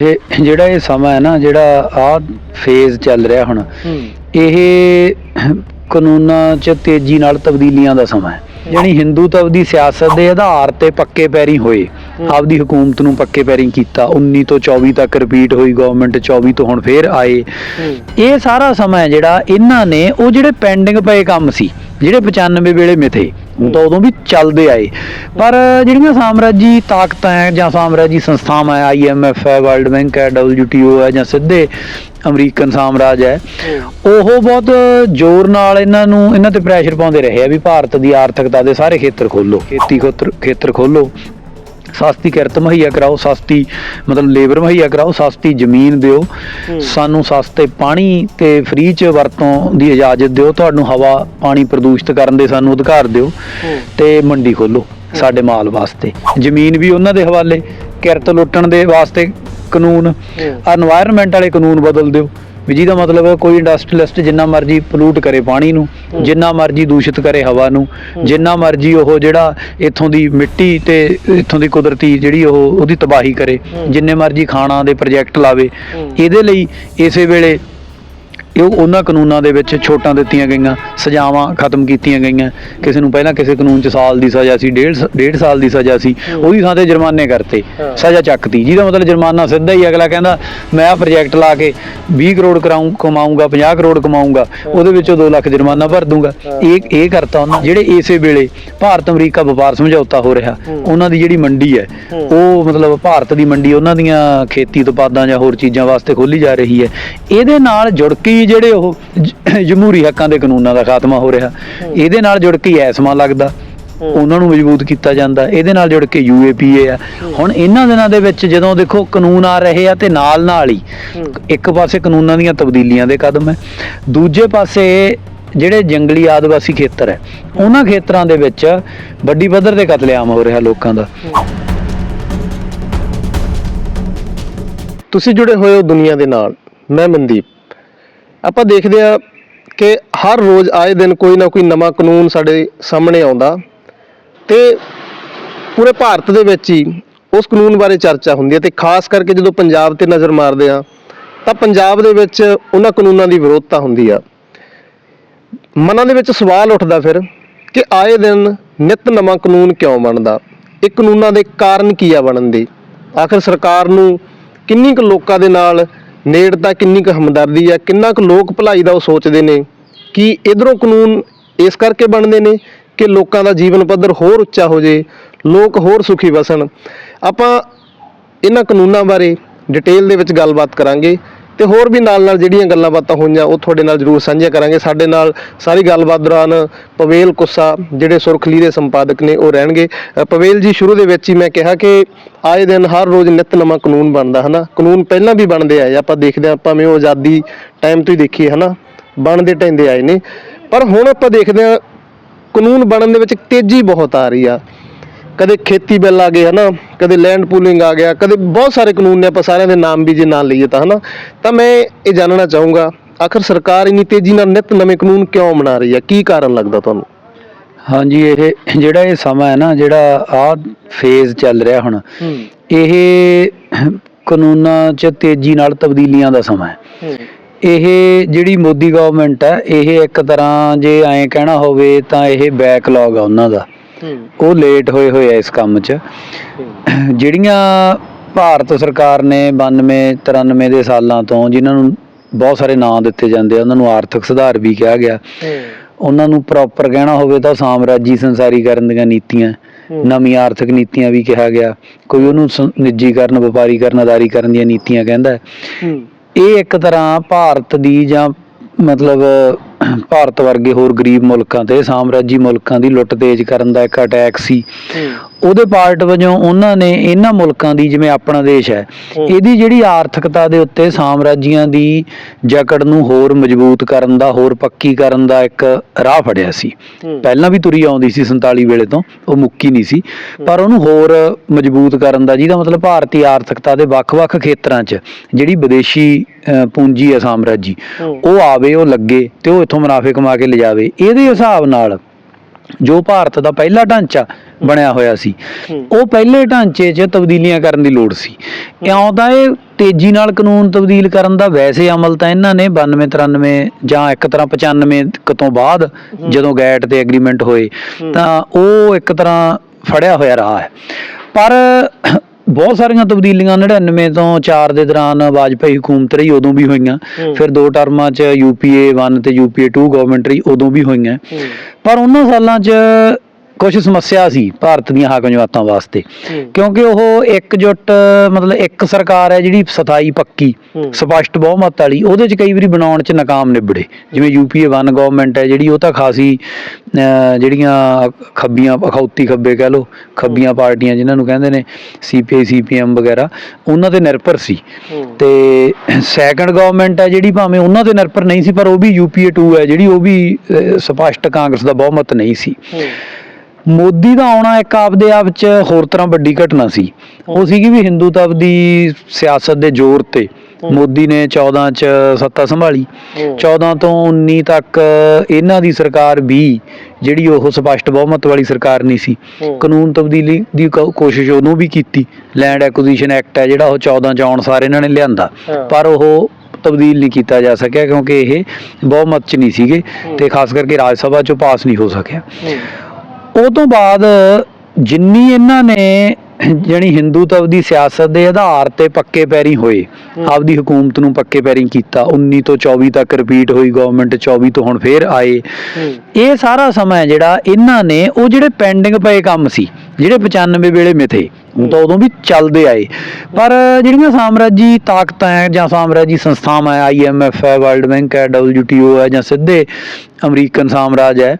ਇਹ ਜਿਹੜਾ ਇਹ ਸਮਾਂ ਹੈ ਨਾ ਜਿਹੜਾ ਆ ਫੇਜ਼ ਚੱਲ ਰਿਹਾ ਹੁਣ ਇਹ ਕਾਨੂੰਨਾਂ 'ਚ ਤੇਜ਼ੀ ਨਾਲ ਤਬਦੀਲੀਆਂ ਦਾ ਸਮਾਂ ਹੈ। ਯਾਨੀ ਹਿੰਦੂਤਵ ਦੀ ਸਿਆਸਤ ਦੇ ਆਧਾਰ ਤੇ ਪੱਕੇ ਪੈਰੀ ਹੋਏ ਆਪਦੀ ਹਕੂਮਤ ਨੂੰ ਪੱਕੇ ਪੈਰੀ ਕੀਤਾ 19 ਤੋਂ 24 ਤੱਕ ਰਿਪੀਟ ਹੋਈ ਗਵਰਨਮੈਂਟ 24 ਤੋਂ ਹੁਣ ਫੇਰ ਆਏ। ਇਹ ਸਾਰਾ ਸਮਾਂ ਜਿਹੜਾ ਇਹਨਾਂ ਨੇ ਉਹ ਜਿਹੜੇ ਪੈਂਡਿੰਗ ਪਏ ਕੰਮ ਸੀ ਜਿਹੜੇ 95 ਵੇਲੇ ਮਿਥੇ ਤਾਂ ਉਦੋਂ ਵੀ ਚੱਲਦੇ ਆਏ। ਪਰ ਜਿਹੜੀਆਂ ਸਾਮਰਾਜੀ ਤਾਕਤਾਂ ਹੈ ਜਾਂ ਸਾਮਰਾਜੀ ਸੰਸਥਾਵਾਂ ਹੈ ਆਈਐਮਐਫ ਹੈ ਵਰਲਡ ਬੈਂਕ ਹੈ ਡਬਲਯੂਟੀਓ ਹੈ ਜਾਂ ਸਿੱਧੇ ਅਮਰੀਕਨ ਸਾਮਰਾਜ ਹੈ। ਉਹ ਬਹੁਤ ਜ਼ੋਰ ਨਾਲ ਇਹਨਾਂ ਨੂੰ ਇਹਨਾਂ ਤੇ ਪ੍ਰੈਸ਼ਰ ਪਾਉਂਦੇ ਰਹੇ ਆ ਵੀ ਭਾਰਤ ਦੀ ਆਰਥਿਕਤਾ ਦੇ ਸਾਰੇ ਖੇਤਰ ਖੋਲੋ। ਖੇਤੀ ਖੇਤਰ ਖੇਤਰ ਖੋਲੋ। ਸਸਤੀ ਕਿਰਤ ਮੁਹੱਈਆ ਕਰਾਓ ਸਸਤੀ ਮਤਲਬ ਲੇਬਰ ਮੁਹੱਈਆ ਕਰਾਓ ਸਸਤੀ ਜ਼ਮੀਨ ਦਿਓ। ਸਾਨੂੰ ਸਸਤੇ ਪਾਣੀ ਤੇ ਫ੍ਰੀ ਚ ਵਰਤੋਂ ਦੀ ਇਜਾਜ਼ਤ ਦਿਓ। ਤੁਹਾਨੂੰ ਹਵਾ ਪਾਣੀ ਪ੍ਰਦੂਸ਼ਿਤ ਕਰਨ ਦੇ ਸਾਨੂੰ ਅਧਿਕਾਰ ਦਿਓ। ਤੇ ਮੰਡੀ ਖੋਲੋ ਸਾਡੇ ਮਾਲ ਵਾਸਤੇ। ਜ਼ਮੀਨ ਵੀ ਉਹਨਾਂ ਦੇ ਹਵਾਲੇ ਕਿਰਤ ਲੁੱਟਣ ਦੇ ਵਾਸਤੇ ਕਾਨੂੰਨ এনवायरमेंट ਵਾਲੇ ਕਾਨੂੰਨ ਬਦਲ ਦਿਓ। ਵੀ ਜਿਹਦਾ ਮਤਲਬ ਹੈ ਕੋਈ ਇੰਡਸਟਰੀਲਿਸਟ ਜਿੰਨਾ ਮਰਜ਼ੀ ਪੋਲੂਟ ਕਰੇ ਪਾਣੀ ਨੂੰ ਜਿੰਨਾ ਮਰਜ਼ੀ ਦੂਸ਼ਿਤ ਕਰੇ ਹਵਾ ਨੂੰ ਜਿੰਨਾ ਮਰਜ਼ੀ ਉਹ ਜਿਹੜਾ ਇੱਥੋਂ ਦੀ ਮਿੱਟੀ ਤੇ ਇੱਥੋਂ ਦੀ ਕੁਦਰਤੀ ਜਿਹੜੀ ਉਹ ਉਹਦੀ ਤਬਾਹੀ ਕਰੇ ਜਿੰਨੇ ਮਰਜ਼ੀ ਖਾਣਾ ਦੇ ਪ੍ਰੋਜੈਕਟ ਲਾਵੇ। ਇਹਦੇ ਲਈ ਇਸੇ ਵੇਲੇ ਇਹ ਉਹਨਾਂ ਕਾਨੂੰਨਾਂ ਦੇ ਵਿੱਚ ਛੋਟਾਂ ਦਿੱਤੀਆਂ ਗਈਆਂ ਸਜ਼ਾਵਾਂ ਖਤਮ ਕੀਤੀਆਂ ਗਈਆਂ। ਕਿਸੇ ਨੂੰ ਪਹਿਲਾਂ ਕਿਸੇ ਕਾਨੂੰਨ 'ਚ ਸਾਲ ਦੀ ਸਜ਼ਾ ਸੀ ਡੇਢ ਡੇਢ ਸਾਲ ਦੀ ਸਜ਼ਾ ਸੀ ਉਹਦੀ ਥਾਂ ਤੇ ਜੁਰਮਾਨੇ ਕਰਤੇ ਸਜ਼ਾ ਚੱਕਤੀ। ਜਿਹਦਾ ਮਤਲਬ ਜੁਰਮਾਨਾ ਸਿੱਧਾ ਹੀ ਅਗਲਾ ਕਹਿੰਦਾ ਮੈਂ ਆ ਪ੍ਰੋਜੈਕਟ ਲਾ ਕੇ 20 ਕਰੋੜ ਕਰਾਉਂ ਕਮਾਊਂਗਾ 50 ਕਰੋੜ ਕਮਾਊਂਗਾ ਉਹਦੇ ਵਿੱਚੋਂ 2 ਲੱਖ ਜੁਰਮਾਨਾ ਭਰ ਦੂੰਗਾ। ਇਹ ਇਹ ਕਰਤਾ ਉਹਨਾਂ। ਜਿਹੜੇ ਇਸੇ ਵੇਲੇ ਭਾਰਤ ਅਮਰੀਕਾ ਵਪਾਰ ਸਮਝੌਤਾ ਹੋ ਰਿਹਾ ਉਹਨਾਂ ਦੀ ਜਿਹੜੀ ਮੰਡੀ ਹੈ ਉਹ ਮਤਲਬ ਭਾਰਤ ਦੀ ਮੰਡੀ ਉਹਨਾਂ ਦੀਆਂ ਖੇਤੀ ਉਤਪਾਦਾਂ ਜਾਂ ਹੋਰ ਚੀਜ਼ਾਂ ਵਾਸਤੇ ਖੋਲੀ ਜਾ ਰਹੀ ਹੈ। ਇਹਦੇ ਨਾਲ ਜੁੜ ਕੇ ਜਿਹੜੇ ਉਹ ਜ- ਜਮਹੂਰੀ ਹੱਕਾਂ ਦੇ ਕਾਨੂੰਨਾਂ ਦਾ ਖਾਤਮਾ ਹੋ ਰਿਹਾ। ਇਹਦੇ ਨਾਲ ਜੁੜ ਕੇ ਹੀ ਐਸਮਾ ਲੱਗਦਾ। ਉਹਨਾਂ ਨੂੰ ਮਜ਼ਬੂਤ ਕੀਤਾ ਜਾਂਦਾ। ਇਹਦੇ ਨਾਲ ਜੁੜ ਕੇ ਯੂਏਪੀਏ ਆ। ਹੁਣ ਇਹਨਾਂ ਦਿਨਾਂ ਦੇ ਵਿੱਚ ਜਦੋਂ ਦੇਖੋ ਕਾਨੂੰਨ ਆ ਰਹੇ ਆ ਤੇ ਨਾਲ ਨਾਲ ਹੀ। ਇੱਕ ਪਾਸੇ ਕਾਨੂੰਨਾਂ ਦੀਆਂ ਤਬਦੀਲੀਆਂ ਦੇ ਕਦਮ ਹੈ। ਦੂਜੇ ਪਾਸੇ ਜਿਹੜੇ ਜੰਗਲੀ ਆਦਿਵਾਸੀ ਖੇਤਰ ਹੈ ਉਹਨਾਂ ਖੇਤਰਾਂ ਦੇ ਵਿੱਚ ਵੱਡੀ ਪੱਧਰ ਤੇ ਕਤਲੇਆਮ ਹੋ ਰਿਹਾ ਲੋਕਾਂ ਦਾ। ਤੁਸੀਂ ਜੁੜੇ ਹੋਏ ਹੋ ਦੁਨੀਆ ਦੇ ਨਾਲ। ਮੈਂ ਮਨਦੀਪ। ਆਪਾਂ ਦੇਖਦੇ ਆ ਕਿ ਹਰ ਰੋਜ਼ ਆਏ ਦਿਨ ਕੋਈ ਨਾ ਕੋਈ ਨਵਾਂ ਕਾਨੂੰਨ ਸਾਡੇ ਸਾਹਮਣੇ ਆਉਂਦਾ ਤੇ ਪੂਰੇ ਭਾਰਤ ਦੇ ਵਿੱਚ ਹੀ ਉਸ ਕਾਨੂੰਨ ਬਾਰੇ ਚਰਚਾ ਹੁੰਦੀ ਹੈ ਤੇ ਖਾਸ ਕਰਕੇ ਜਦੋਂ ਪੰਜਾਬ ਤੇ ਨਜ਼ਰ ਮਾਰਦੇ ਆ ਤਾਂ ਪੰਜਾਬ ਦੇ ਵਿੱਚ ਉਹਨਾਂ ਕਾਨੂੰਨਾਂ ਦੀ ਵਿਰੋਧਤਾ ਹੁੰਦੀ ਆ। ਮਨਾਂ ਦੇ ਵਿੱਚ ਸਵਾਲ ਉੱਠਦਾ ਫਿਰ ਕਿ ਆਏ ਦਿਨ ਨਿਤ ਨਵਾਂ ਕਾਨੂੰਨ ਕਿਉਂ ਬਣਦਾ? ਇਹ ਕਾਨੂੰਨਾਂ ਦੇ ਕਾਰਨ ਕੀ ਆ ਬਣਨ ਦੇ? ਆਖਰ ਸਰਕਾਰ ਨੂੰ ਕਿੰਨੀ ਕੁ ਲੋਕਾਂ ਦੇ ਨਾਲ ਨੇੜਤਾ ਕਿੰਨੀ ਕੁ ਹਮਦਰਦੀ ਆ, ਕਿੰਨਾ ਕੁ ਲੋਕ ਭਲਾਈ ਦਾ ਉਹ ਸੋਚਦੇ ਨੇ? ਕਿ ਇਧਰੋਂ ਕਾਨੂੰਨ ਇਸ ਕਰਕੇ ਬਣਦੇ ਨੇ ਕਿ ਲੋਕਾਂ ਦਾ ਜੀਵਨ ਪੱਧਰ ਹੋਰ ਉੱਚਾ ਹੋ ਜੇ, ਲੋਕ ਹੋਰ ਸੁਖੀ ਵਸਣ? ਆਪਾਂ ਇਹਨਾਂ ਕਾਨੂੰਨਾਂ ਬਾਰੇ ਡਿਟੇਲ ਦੇ ਵਿੱਚ ਗੱਲਬਾਤ ਕਰਾਂਗੇ। ਤੇ ਹੋਰ ਵੀ ਨਾਲ ਨਾਲ ਜਿਹੜੀਆਂ ਗੱਲਾਂ ਬਾਤਾਂ ਹੋਈਆਂ, ਉਹ ਤੁਹਾਡੇ ਨਾਲ ਜ਼ਰੂਰ ਸਾਂਝੀਆਂ ਕਰਾਂਗੇ। ਸਾਡੇ ਨਾਲ ਸਾਰੀ ਗੱਲਬਾਤ ਦੌਰਾਨ ਪਵੇਲ ਕੁੱਸਾ, ਜਿਹੜੇ ਸੁਰਖਲੀ ਦੇ ਸੰਪਾਦਕ ਨੇ, ਉਹ ਰਹਿਣਗੇ। ਪਵੇਲ ਜੀ, ਸ਼ੁਰੂ ਦੇ ਵਿੱਚ ਹੀ ਮੈਂ ਕਿਹਾ ਕਿ ਆਏ ਦਿਨ ਹਰ ਰੋਜ਼ ਨਿਤ ਨਵਾਂ ਕਾਨੂੰਨ ਬਣਦਾ, ਹਨਾ? ਕਾਨੂੰਨ ਪਹਿਲਾਂ ਵੀ ਬਣਦੇ ਆਏ ਆਪਾਂ ਦੇਖਦੇ ਹਾਂ ਭਾਵੇਂ ਉਹ ਆਜ਼ਾਦੀ ਟਾਈਮ ਤੋਂ ਹੀ ਦੇਖੀਏ, ਹਨਾ? ਬਣਦੇ ਟੈਂਦੇ ਆਏ ਨੇ। ਪਰ ਹੁਣ ਆਪਾਂ ਦੇਖਦੇ ਹਾਂ, ਕਾਨੂੰਨ ਬਣਨ ਦੇ ਵਿੱਚ ਤੇਜ਼ੀ ਬਹੁਤ ਆ ਰਹੀ ਆ। ਕਦੇ ਖੇਤੀ ਬਿੱਲ ਆ ਗਏ ਹਨਾ? ਕਦੇ ਲੈਂਡ ਪੂਲਿੰਗ ਆ ਗਿਆ ਕਦੇ ਬਹੁਤ ਸਾਰੇ ਕਾਨੂੰਨ ਨੇ ਆਪਾਂ ਸਾਰਿਆਂ ਦੇ ਨਾਮ ਵੀ ਜੇ ਨਾਂ ਲਈਏ ਤਾਂ ਹਨਾ? ਤਾਂ ਮੈਂ ਇਹ ਜਾਣਨਾ ਚਾਹੂੰਗਾ ਆਖਰ ਸਰਕਾਰ ਇੰਨੀ ਤੇਜ਼ੀ ਨਾਲ ਨਿਤ ਨਵੇਂ ਕਾਨੂੰਨ ਕਿਉਂ ਬਣਾ ਰਹੀ ਹੈ? ਕੀ ਕਾਰਨ ਲੱਗਦਾ ਤੁਹਾਨੂੰ? ਹਾਂਜੀ ਇਹ ਜਿਹੜਾ ਇਹ ਸਮਾਂ ਹੈ ਨਾ ਜਿਹੜਾ ਆ ਫੇਜ਼ ਚੱਲ ਰਿਹਾ ਹੁਣ ਇਹ ਕਾਨੂੰਨਾਂ 'ਚ ਤੇਜ਼ੀ ਨਾਲ ਤਬਦੀਲੀਆਂ ਦਾ ਸਮਾਂ ਹੈ। ਇਹ ਜਿਹੜੀ ਮੋਦੀ ਗਵਰਨਮੈਂਟ ਹੈ ਇਹ ਇੱਕ ਤਰ੍ਹਾਂ ਜੇ ਐਂ ਕਹਿਣਾ ਹੋਵੇ ਤਾਂ ਇਹ ਬੈਕਲੌਗ ਆ ਉਹਨਾਂ ਦਾ। ਉਹ ਲੇਟ ਹੋਏ ਹੋਏ ਆ ਇਸ ਕੰਮ 'ਚ। ਜਿਹੜੀਆਂ ਭਾਰਤ ਸਰਕਾਰ ਨੇ 92 93 ਦੇ ਸਾਲਾਂ ਤੋਂ ਜਿਨ੍ਹਾਂ ਨੂੰ ਬਹੁਤ ਸਾਰੇ ਨਾਂ ਦਿੱਤੇ ਜਾਂਦੇ ਆ ਉਹਨਾਂ ਨੂੰ ਆਰਥਿਕ ਸੁਧਾਰ ਵੀ ਕਿਹਾ ਗਿਆ। ਉਹਨਾਂ ਨੂੰ ਪ੍ਰੋਪਰ ਕਹਿਣਾ ਹੋਵੇ ਤਾਂ ਸਾਮਰਾਜੀ ਸੰਸਾਰੀਕਰਨ ਦੀਆਂ ਨੀਤੀਆਂ ਨਵੀਂ ਆਰਥਿਕ ਨੀਤੀਆਂ ਵੀ ਕਿਹਾ ਗਿਆ। ਕੋਈ ਉਹਨੂੰ ਨਿੱਜੀਕਰਨ ਵਪਾਰੀਕਰਨ ਅਦਾਰੀਕਰਨ ਦੀਆਂ ਨੀਤੀਆਂ ਕਹਿੰਦਾ। ਇਹ ਇੱਕ ਤਰ੍ਹਾਂ ਭਾਰਤ ਦੀ ਜਾਂ ਮਤਲਬ ਭਾਰਤ ਵਰਗੇ ਹੋਰ ਗਰੀਬ ਮੁਲਕਾਂ ਤੇ ਸਾਮਰਾਜੀ ਮੁਲਕਾਂ ਦੀ ਲੁੱਟ ਤੇਜ਼ ਕਰਨ ਦਾ ਇੱਕ ਅਟੈਕ ਸੀ। ਉਹਦੇ ਪਾਰਟ ਵਜੋਂ ਉਹਨਾਂ ਨੇ ਇਹਨਾਂ ਮੁਲਕਾਂ ਦੀ ਜਿਵੇਂ ਆਪਣਾ ਦੇਸ਼ ਹੈ ਇਹਦੀ ਜਿਹੜੀ ਆਰਥਿਕਤਾ ਦੇ ਉੱਤੇ ਸਾਮਰਾਜੀਆਂ ਦੀ ਜਕੜ ਨੂੰ ਹੋਰ ਮਜ਼ਬੂਤ ਕਰਨ ਦਾ ਹੋਰ ਪੱਕੀ ਕਰਨ ਦਾ ਇੱਕ ਰਾਹ ਫੜਿਆ ਸੀ। ਪਹਿਲਾਂ ਵੀ ਤੁਰੀ ਆਉਂਦੀ ਸੀ 47 ਵੇਲੇ ਤੋਂ ਉਹ ਮੁੱਕੀ ਨਹੀਂ ਸੀ। ਪਰ ਉਹਨੂੰ ਹੋਰ ਮਜ਼ਬੂਤ ਕਰਨ ਦਾ ਜਿਹਦਾ ਮਤਲਬ ਭਾਰਤੀ ਆਰਥਿਕਤਾ ਦੇ ਵੱਖ-ਵੱਖ ਖੇਤਰਾਂ 'ਚ ਜਿਹੜੀ ਵਿਦੇਸ਼ੀ ਪੂੰਜੀ ਹੈ ਸਾਮਰਾਜੀ ਉਹ ਆਵੇ ਉਹ ਲੱਗੇ ਤੇ ਉਹ ਇੱਥੋਂ ਮੁਨਾਫੇ ਕਮਾ ਕੇ ਲਿਜਾਵੇ। ਇਹਦੇ ਹਿਸਾਬ ਨਾਲ ਜੋ ਭਾਰਤ ਦਾ ਪਹਿਲਾ ਢਾਂਚਾ ਬਣਿਆ ਹੋਇਆ ਸੀ ਉਹ ਪਹਿਲੇ ਢਾਂਚੇ 'ਚ ਤਬਦੀਲੀਆਂ ਕਰਨ ਦੀ ਲੋੜ ਸੀ। ਇਉਂ ਤਾਂ ਇਹ ਤੇਜ਼ੀ ਨਾਲ ਕਾਨੂੰਨ ਤਬਦੀਲ ਕਰਨ ਦਾ ਵੈਸੇ ਅਮਲ ਤਾਂ ਇਹਨਾਂ ਨੇ 92 93 ਜਾਂ ਇੱਕ ਤਰ੍ਹਾਂ 95 ਕੁ ਤੋਂ ਬਾਅਦ ਜਦੋਂ ਗੈਟ ਤੇ ਐਗਰੀਮੈਂਟ ਹੋਏ ਤਾਂ ਉਹ ਇੱਕ ਤਰ੍ਹਾਂ ਫੜਿਆ ਹੋਇਆ ਰਾਹ ਹੈ। ਪਰ ਬਹੁਤ ਸਾਰੀਆਂ ਤਬਦੀਲੀਆਂ 99 ਤੋਂ 4 ਦੇ ਦੌਰਾਨ ਵਾਜਪਾਈ ਹਕੂਮਤ ਰਹੀ ਉਦੋਂ ਵੀ ਹੋਈਆਂ। ਫਿਰ ਦੋ ਟਰਮਾਂ 'ਚ ਯੂਪੀਏ 1 ਤੇ ਯੂਪੀਏ 2 ਗਵਰਨਮੈਂਟ ਰਹੀ ਉਦੋਂ ਵੀ ਹੋਈਆਂ। ਪਰ ਉਹਨਾਂ ਸਾਲਾਂ 'ਚ ਕੁਝ ਸਮੱਸਿਆ ਸੀ ਭਾਰਤ ਦੀਆਂ ਹਾਕਮ ਜਮਾਤਾਂ ਵਾਸਤੇ ਕਿਉਂਕਿ ਉਹ ਇਕਜੁੱਟ ਮਤਲਬ ਇੱਕ ਸਰਕਾਰ ਹੈ ਜਿਹੜੀ ਸਥਾਈ ਪੱਕੀ ਸਪਸ਼ਟ ਬਹੁਮਤ ਵਾਲੀ ਉਹਦੇ 'ਚ ਕਈ ਵਾਰੀ ਬਣਾਉਣ 'ਚ ਨਾਕਾਮ ਨਿਬੜੇ। ਜਿਵੇਂ ਯੂਪੀਏ 1 ਗਵਰਨਮੈਂਟ ਹੈ ਜਿਹੜੀ ਉਹ ਤਾਂ ਖਾਸੀ ਜਿਹੜੀਆਂ ਖੱਬੀਆਂ ਅਖੌਤੀ ਖੱਬੇ ਕਹਿ ਲੋ ਖੱਬੀਆਂ ਪਾਰਟੀਆਂ ਜਿਨ੍ਹਾਂ ਨੂੰ ਕਹਿੰਦੇ ਨੇ ਸੀਪੀਆਈ ਸੀਪੀਐਮ ਵਗੈਰਾ ਉਹਨਾਂ ਤੇ ਨਿਰਭਰ ਸੀ। ਤੇ ਸੈਕੰਡ ਗਵਰਨਮੈਂਟ ਹੈ ਜਿਹੜੀ ਭਾਵੇਂ ਉਹਨਾਂ ਤੇ ਨਿਰਭਰ ਨਹੀਂ ਸੀ ਪਰ ਉਹ ਵੀ ਯੂਪੀਏ 2 ਹੈ ਜਿਹੜੀ ਉਹ ਵੀ ਸਪਸ਼ਟ ਕਾਂਗਰਸ ਦਾ ਬਹੁਮਤ ਨਹੀਂ ਸੀ। ਮੋਦੀ ਦਾ ਆਉਣਾ ਇੱਕ ਆਪਦੇ ਆਪ ਚ ਹੋਰ ਤਰ੍ਹਾਂ ਵੱਡੀ ਘਟਨਾ ਸੀ। ਉਹ ਸੀਗੀ ਵੀ ਹਿੰਦੂਤਵ ਦੀ ਸਿਆਸਤ ਦੇ ਜ਼ੋਰ ਤੇ ਮੋਦੀ ਨੇ 14 ਚ ਸੱਤਾ ਸੰਭਾਲੀ। 14 ਤੋਂ 19 ਤੱਕ ਇਹਨਾਂ ਦੀ ਸਰਕਾਰ ਵੀ ਜਿਹੜੀ ਉਹ ਸਪਸ਼ਟ ਬਹੁਮਤ ਵਾਲੀ ਸਰਕਾਰ ਨਹੀਂ ਸੀ। ਕਾਨੂੰਨ ਤਬਦੀਲੀ ਦੀ ਕੋਸ਼ਿਸ਼ ਉਹਨੂੰ ਵੀ ਕੀਤੀ। ਲੈਂਡ ਐਕੁਜੀਸ਼ਨ ਐਕਟ ਹੈ ਜਿਹੜਾ ਉਹ 14 ਚ ਆਉਣ ਸਾਰੇ ਇਹਨਾਂ ਨੇ ਲਿਆਂਦਾ। ਪਰ ਉਹ ਤਬਦੀਲ ਨਹੀਂ ਕੀਤਾ ਜਾ ਸਕਿਆ ਕਿਉਂਕਿ ਇਹ ਬਹੁਮਤ ਚ ਨਹੀਂ ਸੀਗੇ ਤੇ ਖਾਸ ਕਰਕੇ ਰਾਜ ਸਭਾ ਚੋਂ ਪਾਸ ਨਹੀਂ ਹੋ ਸਕਿਆ। ਉਹ ਤੋਂ ਬਾਅਦ ਜਿੰਨੀ ਇਹਨਾਂ ਨੇ ਜਿਹੜੀ ਹਿੰਦੂਤਵ ਦੀ ਸਿਆਸਤ ਦੇ ਆਧਾਰ ਤੇ ਪੱਕੇ ਪੈਰੀ ਹੋਏ ਆਪਦੀ ਹਕੂਮਤ ਨੂੰ ਪੱਕੇ ਪੈਰੀ ਕੀਤਾ 19 ਤੋਂ 24 ਤੱਕ ਰਿਪੀਟ ਹੋਈ ਗਵਰਨਮੈਂਟ 24 ਤੋਂ ਹੁਣ ਫੇਰ ਆਏ। ਇਹ ਸਾਰਾ ਸਮਾਂ ਜਿਹੜਾ ਇਹਨਾਂ ਨੇ ਉਹ ਜਿਹੜੇ ਪੈਂਡਿੰਗ ਪਏ ਕੰਮ ਸੀ ਜਿਹੜੇ 95 ਵੇਲੇ ਮਿਥੇ ਉਹ ਤਾਂ ਉਦੋਂ ਵੀ ਚੱਲਦੇ ਆਏ। ਪਰ ਜਿਹੜੀਆਂ ਸਾਮਰਾਜੀ ਤਾਕਤਾਂ ਹੈ ਜਾਂ ਸਾਮਰਾਜੀ ਸੰਸਥਾਵਾਂ ਹੈ ਆਈਐਮਐਫ ਹੈ ਵਰਲਡ ਬੈਂਕ ਹੈ WTO ਹੈ ਜਾਂ ਸਿੱਧੇ ਅਮਰੀਕਨ ਸਾਮਰਾਜ ਹੈ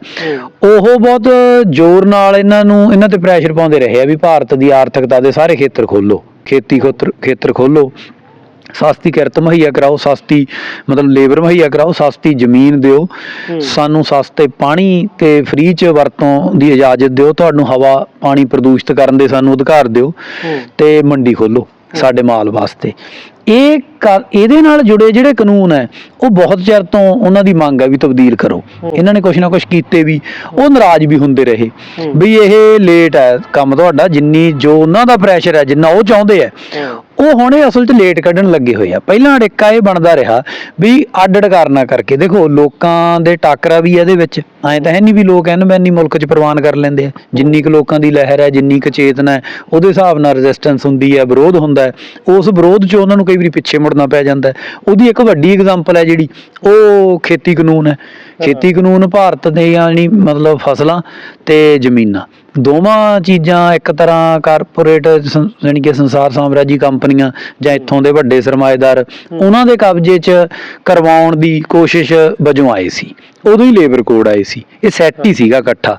ਉਹ ਬਹੁਤ ਜ਼ੋਰ ਨਾਲ ਇਹਨਾਂ ਨੂੰ, ਇਹਨਾਂ ਤੇ ਪ੍ਰੈਸ਼ਰ ਪਾਉਂਦੇ ਰਹੇ ਆ ਵੀ ਭਾਰਤ ਦੀ ਆਰਥਿਕਤਾ ਦੇ ਸਾਰੇ ਖੇਤਰ ਖੋਲੋ। ਖੇਤੀ ਖੇਤਰ ਖੇਤਰ ਖੋਲੋ। ਸਸਤੀ ਕਿਰਤ ਮੁਹੱਈਆ ਕਰਾਓ ਸਸਤੀ ਮਤਲਬ ਲੇਬਰ ਮੁਹੱਈਆ ਕਰਾਓ ਸਸਤੀ ਜ਼ਮੀਨ ਦਿਓ। ਸਾਨੂੰ ਸਸਤੇ ਪਾਣੀ ਤੇ ਫ੍ਰੀ ਚ ਵਰਤੋਂ ਦੀ ਇਜਾਜ਼ਤ ਦਿਓ। ਤੁਹਾਨੂੰ ਹਵਾ ਪਾਣੀ ਪ੍ਰਦੂਸ਼ਿਤ ਕਰਨ ਦੇ ਸਾਨੂੰ ਅਧਿਕਾਰ ਦਿਓ। ਤੇ ਮੰਡੀ ਖੋਲੋ ਸਾਡੇ ਮਾਲ ਵਾਸਤੇ। ਇਹ ਇਹਦੇ ਨਾਲ ਜੁੜੇ ਜਿਹੜੇ ਕਾਨੂੰਨ ਹੈ ਉਹ ਬਹੁਤ ਚਿਰ ਤੋਂ ਉਹਨਾਂ ਦੀ ਮੰਗ ਹੈ ਵੀ ਤਬਦੀਲ ਕਰੋ। ਇਹਨਾਂ ਨੇ ਕੁਛ ਨਾ ਕੁਛ ਕੀਤੇ ਵੀ ਉਹ ਨਾਰਾਜ਼ ਵੀ ਹੁੰਦੇ ਰਹੇ। ਵੀ ਇਹ ਲੇਟ ਹੈ ਕੰਮ ਤੁਹਾਡਾ ਜਿੰਨੀ ਜੋ ਉਹਨਾਂ ਦਾ ਪ੍ਰੈਸ਼ਰ ਹੈ ਜਿੰਨਾ ਉਹ ਚਾਹੁੰਦੇ ਹੈ। ਉਹ ਹੁਣ ਅਸਲ 'ਚ ਲੇਟ ਕੱਢਣ ਲੱਗੇ ਹੋਏ ਆ। ਪਹਿਲਾਂ ਅੜਿੱਕਾ ਇਹ ਬਣਦਾ ਰਿਹਾ ਵੀ ਅੱਡ ਅੱਡ ਕਰਨਾ ਕਰਕੇ। ਦੇਖੋ ਲੋਕਾਂ ਦੇ ਟਾਕਰਾ ਵੀ ਇਹਦੇ ਵਿੱਚ। ਐਂ ਤਾਂ ਹੈ ਨਹੀਂ ਵੀ ਲੋਕ ਐਨ ਬੈਨੀ ਮੁਲਕ 'ਚ ਪ੍ਰਵਾਨ ਕਰ ਲੈਂਦੇ ਆ। ਜਿੰਨੀ ਕੁ ਲੋਕਾਂ ਦੀ ਲਹਿਰ ਹੈ ਜਿੰਨੀ ਕੁ ਚੇਤਨਾ ਹੈ ਉਹਦੇ ਹਿਸਾਬ ਨਾਲ ਰੈਜ਼ਿਸਟੈਂਸ ਹੁੰਦੀ ਹੈ ਵਿਰੋਧ ਹੁੰਦਾ ਹੈ ਉਸ ਵਿਰੋਧ 'ਚ ਉਹਨਾਂ ਨੂੰ ਕਈ ਵਾਰੀ ਪਿੱਛੇ ਮੁੜਨਾ ਪੈ ਜਾਂਦਾ ਉਹਦੀ ਇੱਕ ਵੱਡੀ ਐਗਜ਼ਾਮਪਲ ਹੈ ਜਿਹੜੀ ਉਹ ਖੇਤੀ ਕਾਨੂੰਨ ਹੈ। ਖੇਤੀ ਕਾਨੂੰਨ ਭਾਰਤ ਦੇ ਯਾਨੀ ਮਤਲਬ ਫਸਲਾਂ ਤੇ ਜ਼ਮੀਨਾਂ। ਦੋਵਾਂ ਚੀਜ਼ਾਂ ਇੱਕ ਤਰ੍ਹਾਂ ਕਾਰਪੋਰੇਟ ਯਾਨੀ ਕਿ ਸੰਸਾਰ ਸਾਮਰਾਜੀ ਕੰਪਨੀਆਂ ਜਾਂ ਇੱਥੋਂ ਦੇ ਵੱਡੇ ਸਰਮਾਏਦਾਰ ਉਹਨਾਂ ਦੇ ਕਬਜ਼ੇ 'ਚ ਕਰਵਾਉਣ ਦੀ ਕੋਸ਼ਿਸ਼ ਵਜੋਂ ਆਏ ਸੀ। ਉਦੋਂ ਹੀ ਲੇਬਰ ਕੋਡ ਆਏ ਸੀ। ਇਹ ਸੈੱਟ ਹੀ ਸੀਗਾ ਇਕੱਠਾ।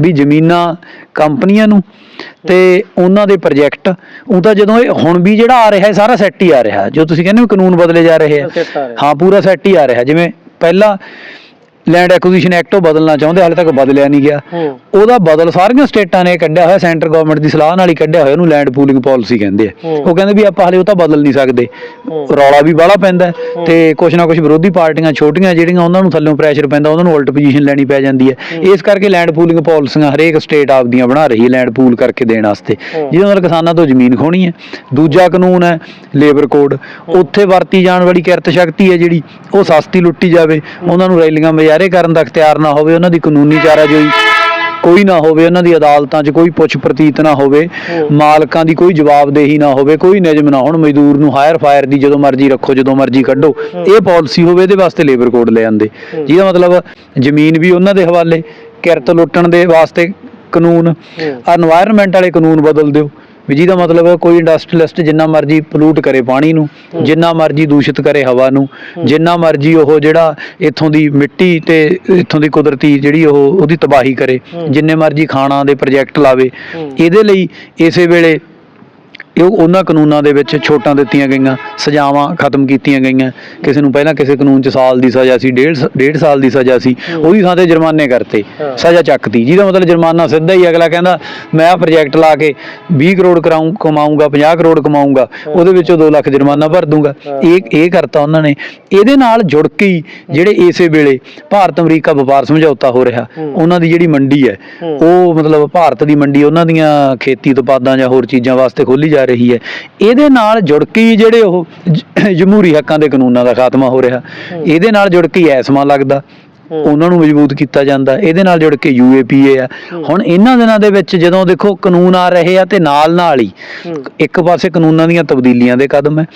ਵੀ ਜ਼ਮੀਨਾਂ ਕੰਪਨੀਆਂ ਨੂੰ ਤੇ ਉਹਨਾਂ ਦੇ ਪ੍ਰੋਜੈਕਟ ਉਹ ਤਾਂ ਜਦੋਂ ਇਹ ਹੁਣ ਵੀ ਜਿਹੜਾ ਆ ਰਿਹਾ ਹੈ ਸਾਰਾ ਸੈੱਟ ਹੀ ਆ ਰਿਹਾ। ਜੋ ਤੁਸੀਂ ਕਹਿੰਦੇ ਹੋ ਕਾਨੂੰਨ ਬਦਲੇ ਜਾ ਰਹੇ ਆ। ਹਾਂ ਪੂਰਾ ਸੈੱਟ ਹੀ ਆ ਰਿਹਾ। ਜਿਵੇਂ ਪਹਿਲਾਂ ਲੈਂਡ ਐਕੁਜੀਸ਼ਨ ਐਕਟ ਉਹ ਬਦਲਣਾ ਚਾਹੁੰਦੇ ਹਾਲੇ ਤੱਕ ਬਦਲਿਆ ਨਹੀਂ ਗਿਆ। ਉਹਦਾ ਬਦਲ ਸਾਰੀਆਂ ਸਟੇਟਾਂ ਨੇ ਕੱਢਿਆ ਹੋਇਆ ਸੈਂਟਰ ਗਵਰਨਮੈਂਟ ਦੀ ਸਲਾਹ ਨਾਲ ਹੀ ਕੱਢਿਆ ਹੋਇਆ ਉਹਨੂੰ ਲੈਂਡ ਪੂਲਿੰਗ ਪਾਲਿਸੀ ਕਹਿੰਦੇ ਆ। ਉਹ ਕਹਿੰਦੇ ਵੀ ਆਪਾਂ ਹਲੇ ਉਹ ਤਾਂ ਬਦਲ ਨਹੀਂ ਸਕਦੇ। ਰੌਲਾ ਵੀ ਬਾਹਲਾ ਪੈਂਦਾ ਤੇ ਕੁਛ ਨਾ ਕੁਛ ਵਿਰੋਧੀ ਪਾਰਟੀਆਂ ਛੋਟੀਆਂ ਜਿਹੜੀਆਂ ਉਹਨਾਂ ਨੂੰ ਥੱਲੇੋਂ ਪ੍ਰੈਸ਼ਰ ਪੈਂਦਾ ਉਹਨਾਂ ਨੂੰ ਉਲਟ ਪੋਜੀਸ਼ਨ ਲੈਣੀ ਪੈ ਜਾਂਦੀ ਹੈ। ਇਸ ਕਰਕੇ ਲੈਂਡ ਪੂਲਿੰਗ ਪਾਲਿਸੀਆਂ ਹਰੇਕ ਸਟੇਟ ਆਪਦੀਆਂ ਬਣਾ ਰਹੀ ਹੈ ਲੈਂਡ ਪੂਲ ਕਰਕੇ ਦੇਣ ਵਾਸਤੇ। ਜਿਹਦੇ ਨਾਲ ਕਿਸਾਨਾਂ ਤੋਂ ਜ਼ਮੀਨ ਖੋਣੀ ਹੈ। ਦੂਜਾ ਕਾਨੂੰਨ ਹੈ ਲੇਬਰ ਕੋਡ ਉੱਥੇ ਵਰਤੀ ਜਾਣ ਵਾਲੀ ਕਿਰਤ ਸ਼ਕਤੀ ਹੈ ਜਿਹੜੀ ਉਹ ਸਸਤੀ ਲੁੱਟੀ ਜਾਵੇ। ਉਹਨਾਂ ਨੂੰ ਰੈਲੀਆਂ ਮੁਜ਼ਾਹਰੇ ਕਰਨ ਦਾ ਅਖਤਿਆਰ ਨਾ ਹੋਵੇ ਉਹਨਾਂ ਦੀ ਕਾਨੂੰਨੀ ਚਾਰਾਜੋਈ ਕੋਈ ਨਾ ਹੋਵੇ ਉਹਨਾਂ ਦੀ ਅਦਾਲਤਾਂ 'ਚ ਕੋਈ ਪੁੱਛ ਪ੍ਰਤੀਤ ਨਾ ਹੋਵੇ ਮਾਲਕਾਂ ਦੀ ਕੋਈ ਜਵਾਬਦੇਹੀ ਨਾ ਹੋਵੇ ਕੋਈ ਨਿਯਮ ਨਾ ਹੋਣ ਮਜ਼ਦੂਰ ਨੂੰ ਹਾਇਰ ਫਾਇਰ ਦੀ ਜਦੋਂ ਮਰਜ਼ੀ ਰੱਖੋ ਜਦੋਂ ਮਰਜ਼ੀ ਕੱਢੋ ਇਹ ਪਾਲਿਸੀ ਹੋਵੇ ਇਹਦੇ ਵਾਸਤੇ ਲੇਬਰ ਕੋਡ ਲੈ ਆਂਦੇ। ਜਿਹਦਾ ਮਤਲਬ ਜ਼ਮੀਨ ਵੀ ਉਹਨਾਂ ਦੇ ਹਵਾਲੇ ਕਿਰਤ ਲੁੱਟਣ ਦੇ ਵਾਸਤੇ ਕਾਨੂੰਨ এনवायरमेंट ਵਾਲੇ ਕਾਨੂੰਨ ਬਦਲ ਦਿਓ। ਵੀ ਜਿਹਦਾ ਮਤਲਬ ਹੈ ਕੋਈ ਇੰਡਸਟਰੀਲਿਸਟ ਜਿੰਨਾ ਮਰਜ਼ੀ ਪੋਲੂਟ ਕਰੇ ਪਾਣੀ ਨੂੰ ਜਿੰਨਾ ਮਰਜ਼ੀ ਦੂਸ਼ਿਤ ਕਰੇ ਹਵਾ ਨੂੰ ਜਿੰਨਾ ਮਰਜ਼ੀ ਉਹ ਜਿਹੜਾ ਇੱਥੋਂ ਦੀ ਮਿੱਟੀ ਤੇ ਇੱਥੋਂ ਦੀ ਕੁਦਰਤੀ ਜਿਹੜੀ ਉਹ ਉਹਦੀ ਤਬਾਹੀ ਕਰੇ ਜਿੰਨੇ ਮਰਜ਼ੀ ਖਾਣਾ ਦੇ ਪ੍ਰੋਜੈਕਟ ਲਾਵੇ। ਇਹਦੇ ਲਈ ਇਸੇ ਵੇਲੇ ਇਹ ਉਹਨਾਂ ਕਾਨੂੰਨਾਂ ਦੇ ਵਿੱਚ ਛੋਟਾਂ ਦਿੱਤੀਆਂ ਗਈਆਂ ਸਜ਼ਾਵਾਂ ਖਤਮ ਕੀਤੀਆਂ ਗਈਆਂ ਕਿਸੇ ਨੂੰ ਪਹਿਲਾਂ ਕਿਸੇ ਕਾਨੂੰਨ 'ਚ ਸਾਲ ਦੀ ਸਜ਼ਾ ਸੀ ਡੇਢ ਡੇਢ ਸਾਲ ਦੀ ਸਜ਼ਾ ਸੀ ਉਹਦੀ ਥਾਂ ਤੇ ਜੁਰਮਾਨੇ ਕਰਤੇ। ਸਜ਼ਾ ਚੱਕਤੀ ਜਿਹਦਾ ਮਤਲਬ ਜੁਰਮਾਨਾ ਸਿੱਧਾ ਹੀ ਅਗਲਾ ਕਹਿੰਦਾ ਮੈਂ ਆ ਪ੍ਰੋਜੈਕਟ ਲਾ ਕੇ 20 ਕਰੋੜ ਕਰਾਉਂ ਕਮਾਊਂਗਾ 50 ਕਰੋੜ ਕਮਾਊਂਗਾ ਉਹਦੇ ਵਿੱਚੋਂ 2 ਲੱਖ ਜੁਰਮਾਨਾ ਭਰ ਦੂੰਗਾ। ਇਹ ਇਹ ਕਰਤਾ ਉਹਨਾਂ ਨੇ ਇਹਦੇ ਨਾਲ ਜੁੜ ਕੇ ਜਿਹੜੇ ਇਸੇ ਵੇਲੇ ਭਾਰਤ ਅਮਰੀਕਾ ਵਪਾਰ ਸਮਝੌਤਾ ਹੋ ਰਿਹਾ। ਉਹਨਾਂ ਦੀ ਜਿਹੜੀ ਮੰਡੀ ਹੈ ਹੂੰ। ਉਹ ਮਤਲਬ ਭਾਰਤ ਦੀ ਮੰਡੀ ਉਹਨਾਂ ਦੀਆਂ ਖੇਤੀ ਉਤਪਾਦਾਂ ਜਾਂ ਹੋਰ ਚੀਜ਼ਾਂ ਵਾਸਤੇ ਖੋਲੀ ਜਾ ਰਹੀ ਹੈ। ਇਹਦੇ ਨਾਲ ਜੁੜ ਕੇ ਜਿਹੜੇ ਉਹ ਜਮਹੂਰੀ ਹੱਕਾਂ ਦੇ ਕਾਨੂੰਨਾਂ ਦਾ ਖਾਤਮਾ ਹੋ ਰਿਹਾ। ਇਹਦੇ ਨਾਲ ਜੁੜ ਕੇ ਐਸਮਾ ਲੱਗਦਾ। ਉਹਨਾਂ ਨੂੰ ਮਜ਼ਬੂਤ ਕੀਤਾ ਜਾਂਦਾ। ਇਹਦੇ ਨਾਲ ਜੁੜ ਕੇ ਯੂਏਪੀਏ ਆ। ਹੁਣ ਇਹਨਾਂ ਦਿਨਾਂ ਦੇ ਵਿੱਚ ਜਦੋਂ ਦੇਖੋ ਕਾਨੂੰਨ ਆ ਰਹੇ ਆ ਤੇ ਨਾਲ ਨਾਲ ਹੂੰ। ਇੱਕ ਪਾਸੇ ਕਾਨੂੰਨਾਂ ਦੀਆਂ ਤਬਦੀਲੀਆਂ ਦੇ ਕਦਮ ਹੈ।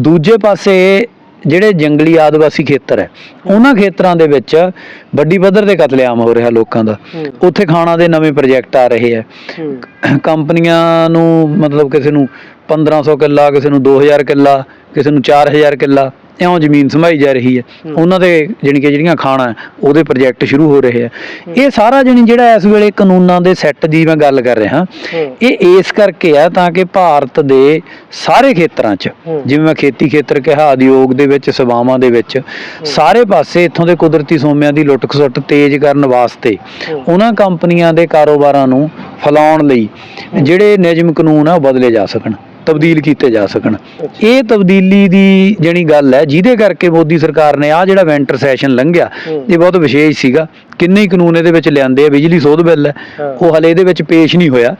ਦੂਜੇ ਪਾਸੇ ਜਿਹੜੇ ਜੰਗਲੀ ਆਦਿਵਾਸੀ ਖੇਤਰ ਹੈ ਉਹਨਾਂ ਖੇਤਰਾਂ ਦੇ ਵਿੱਚ ਵੱਡੀ ਪੱਧਰ ਤੇ ਕਤਲੇਆਮ ਹੋ ਰਿਹਾ ਲੋਕਾਂ ਦਾ। ਉੱਥੇ ਖਾਣਾ ਦੇ ਨਵੇਂ ਪ੍ਰੋਜੈਕਟ ਆ ਰਹੇ ਆ ਹੂੰ। ਕੰਪਨੀਆਂ ਨੂੰ ਮਤਲਬ ਕਿਸੇ ਨੂੰ 1500 ਕਿੱਲਾ ਕਿਸੇ ਨੂੰ 2000 ਕਿੱਲਾ ਕਿਸੇ ਨੂੰ 4000 ਕਿੱਲਾ ਇਉਂ ਜ਼ਮੀਨ ਸੰਭਾਈ ਜਾ ਰਹੀ ਹੈ। ਉਹਨਾਂ ਦੇ ਜਾਣੀ ਕਿ ਜਿਹੜੀਆਂ ਖਾਣਾ ਉਹਦੇ ਪ੍ਰੋਜੈਕਟ ਸ਼ੁਰੂ ਹੋ ਰਹੇ ਆ। ਇਹ ਸਾਰਾ ਜਾਣੀ ਜਿਹੜਾ ਇਸ ਵੇਲੇ ਕਾਨੂੰਨਾਂ ਦੇ ਸੈੱਟ ਦੀ ਮੈਂ ਗੱਲ ਕਰ ਰਿਹਾ। ਇਹ ਇਸ ਕਰਕੇ ਆ ਤਾਂ ਕਿ ਭਾਰਤ ਦੇ ਸਾਰੇ ਖੇਤਰਾਂ 'ਚ। ਜਿਵੇਂ ਮੈਂ ਖੇਤੀ ਖੇਤਰ ਕਿਹਾ ਉਦਯੋਗ ਦੇ ਵਿੱਚ ਸੇਵਾਵਾਂ ਦੇ ਵਿੱਚ ਸਾਰੇ ਪਾਸੇ ਇੱਥੋਂ ਦੇ ਕੁਦਰਤੀ ਸੋਮਿਆਂ ਦੀ ਲੁੱਟ ਖਸੁੱਟ ਤੇਜ਼ ਕਰਨ ਵਾਸਤੇ। ਉਹਨਾਂ ਕੰਪਨੀਆਂ ਦੇ ਕਾਰੋਬਾਰਾਂ ਨੂੰ ਫੈਲਾਉਣ ਲਈ ਜਿਹੜੇ ਨਿਯਮ ਕਾਨੂੰਨ ਆ ਉਹ ਬਦਲੇ ਜਾ ਸਕਣ। ਤਬਦੀਲ ਕੀਤੇ ਜਾ ਸਕਣ ਇਹ ਤਬਦੀਲੀ ਦੀ ਜਿਹੜੀ ਗੱਲ ਹੈ ਜਿਹਦੇ ਕਰਕੇ ਮੋਦੀ ਸਰਕਾਰ ਨੇ ਆ ਜਿਹੜਾ ਵੈਂਟਰ ਸੈਸ਼ਨ ਲੰਘਿਆ। ਇਹ ਬਹੁਤ ਵਿਸ਼ੇਸ਼ ਸੀਗਾ ਕਿੰਨੇ ਕਾਨੂੰਨ ਇਹਦੇ ਵਿੱਚ ਲਿਆਂਦੇ ਆ ਬਿਜਲੀ ਸੋਧ ਬਿੱਲ ਹੈ। ਉਹ ਹਲੇ ਇਹਦੇ ਵਿੱਚ ਪੇਸ਼ ਨਹੀਂ ਹੋਇਆ।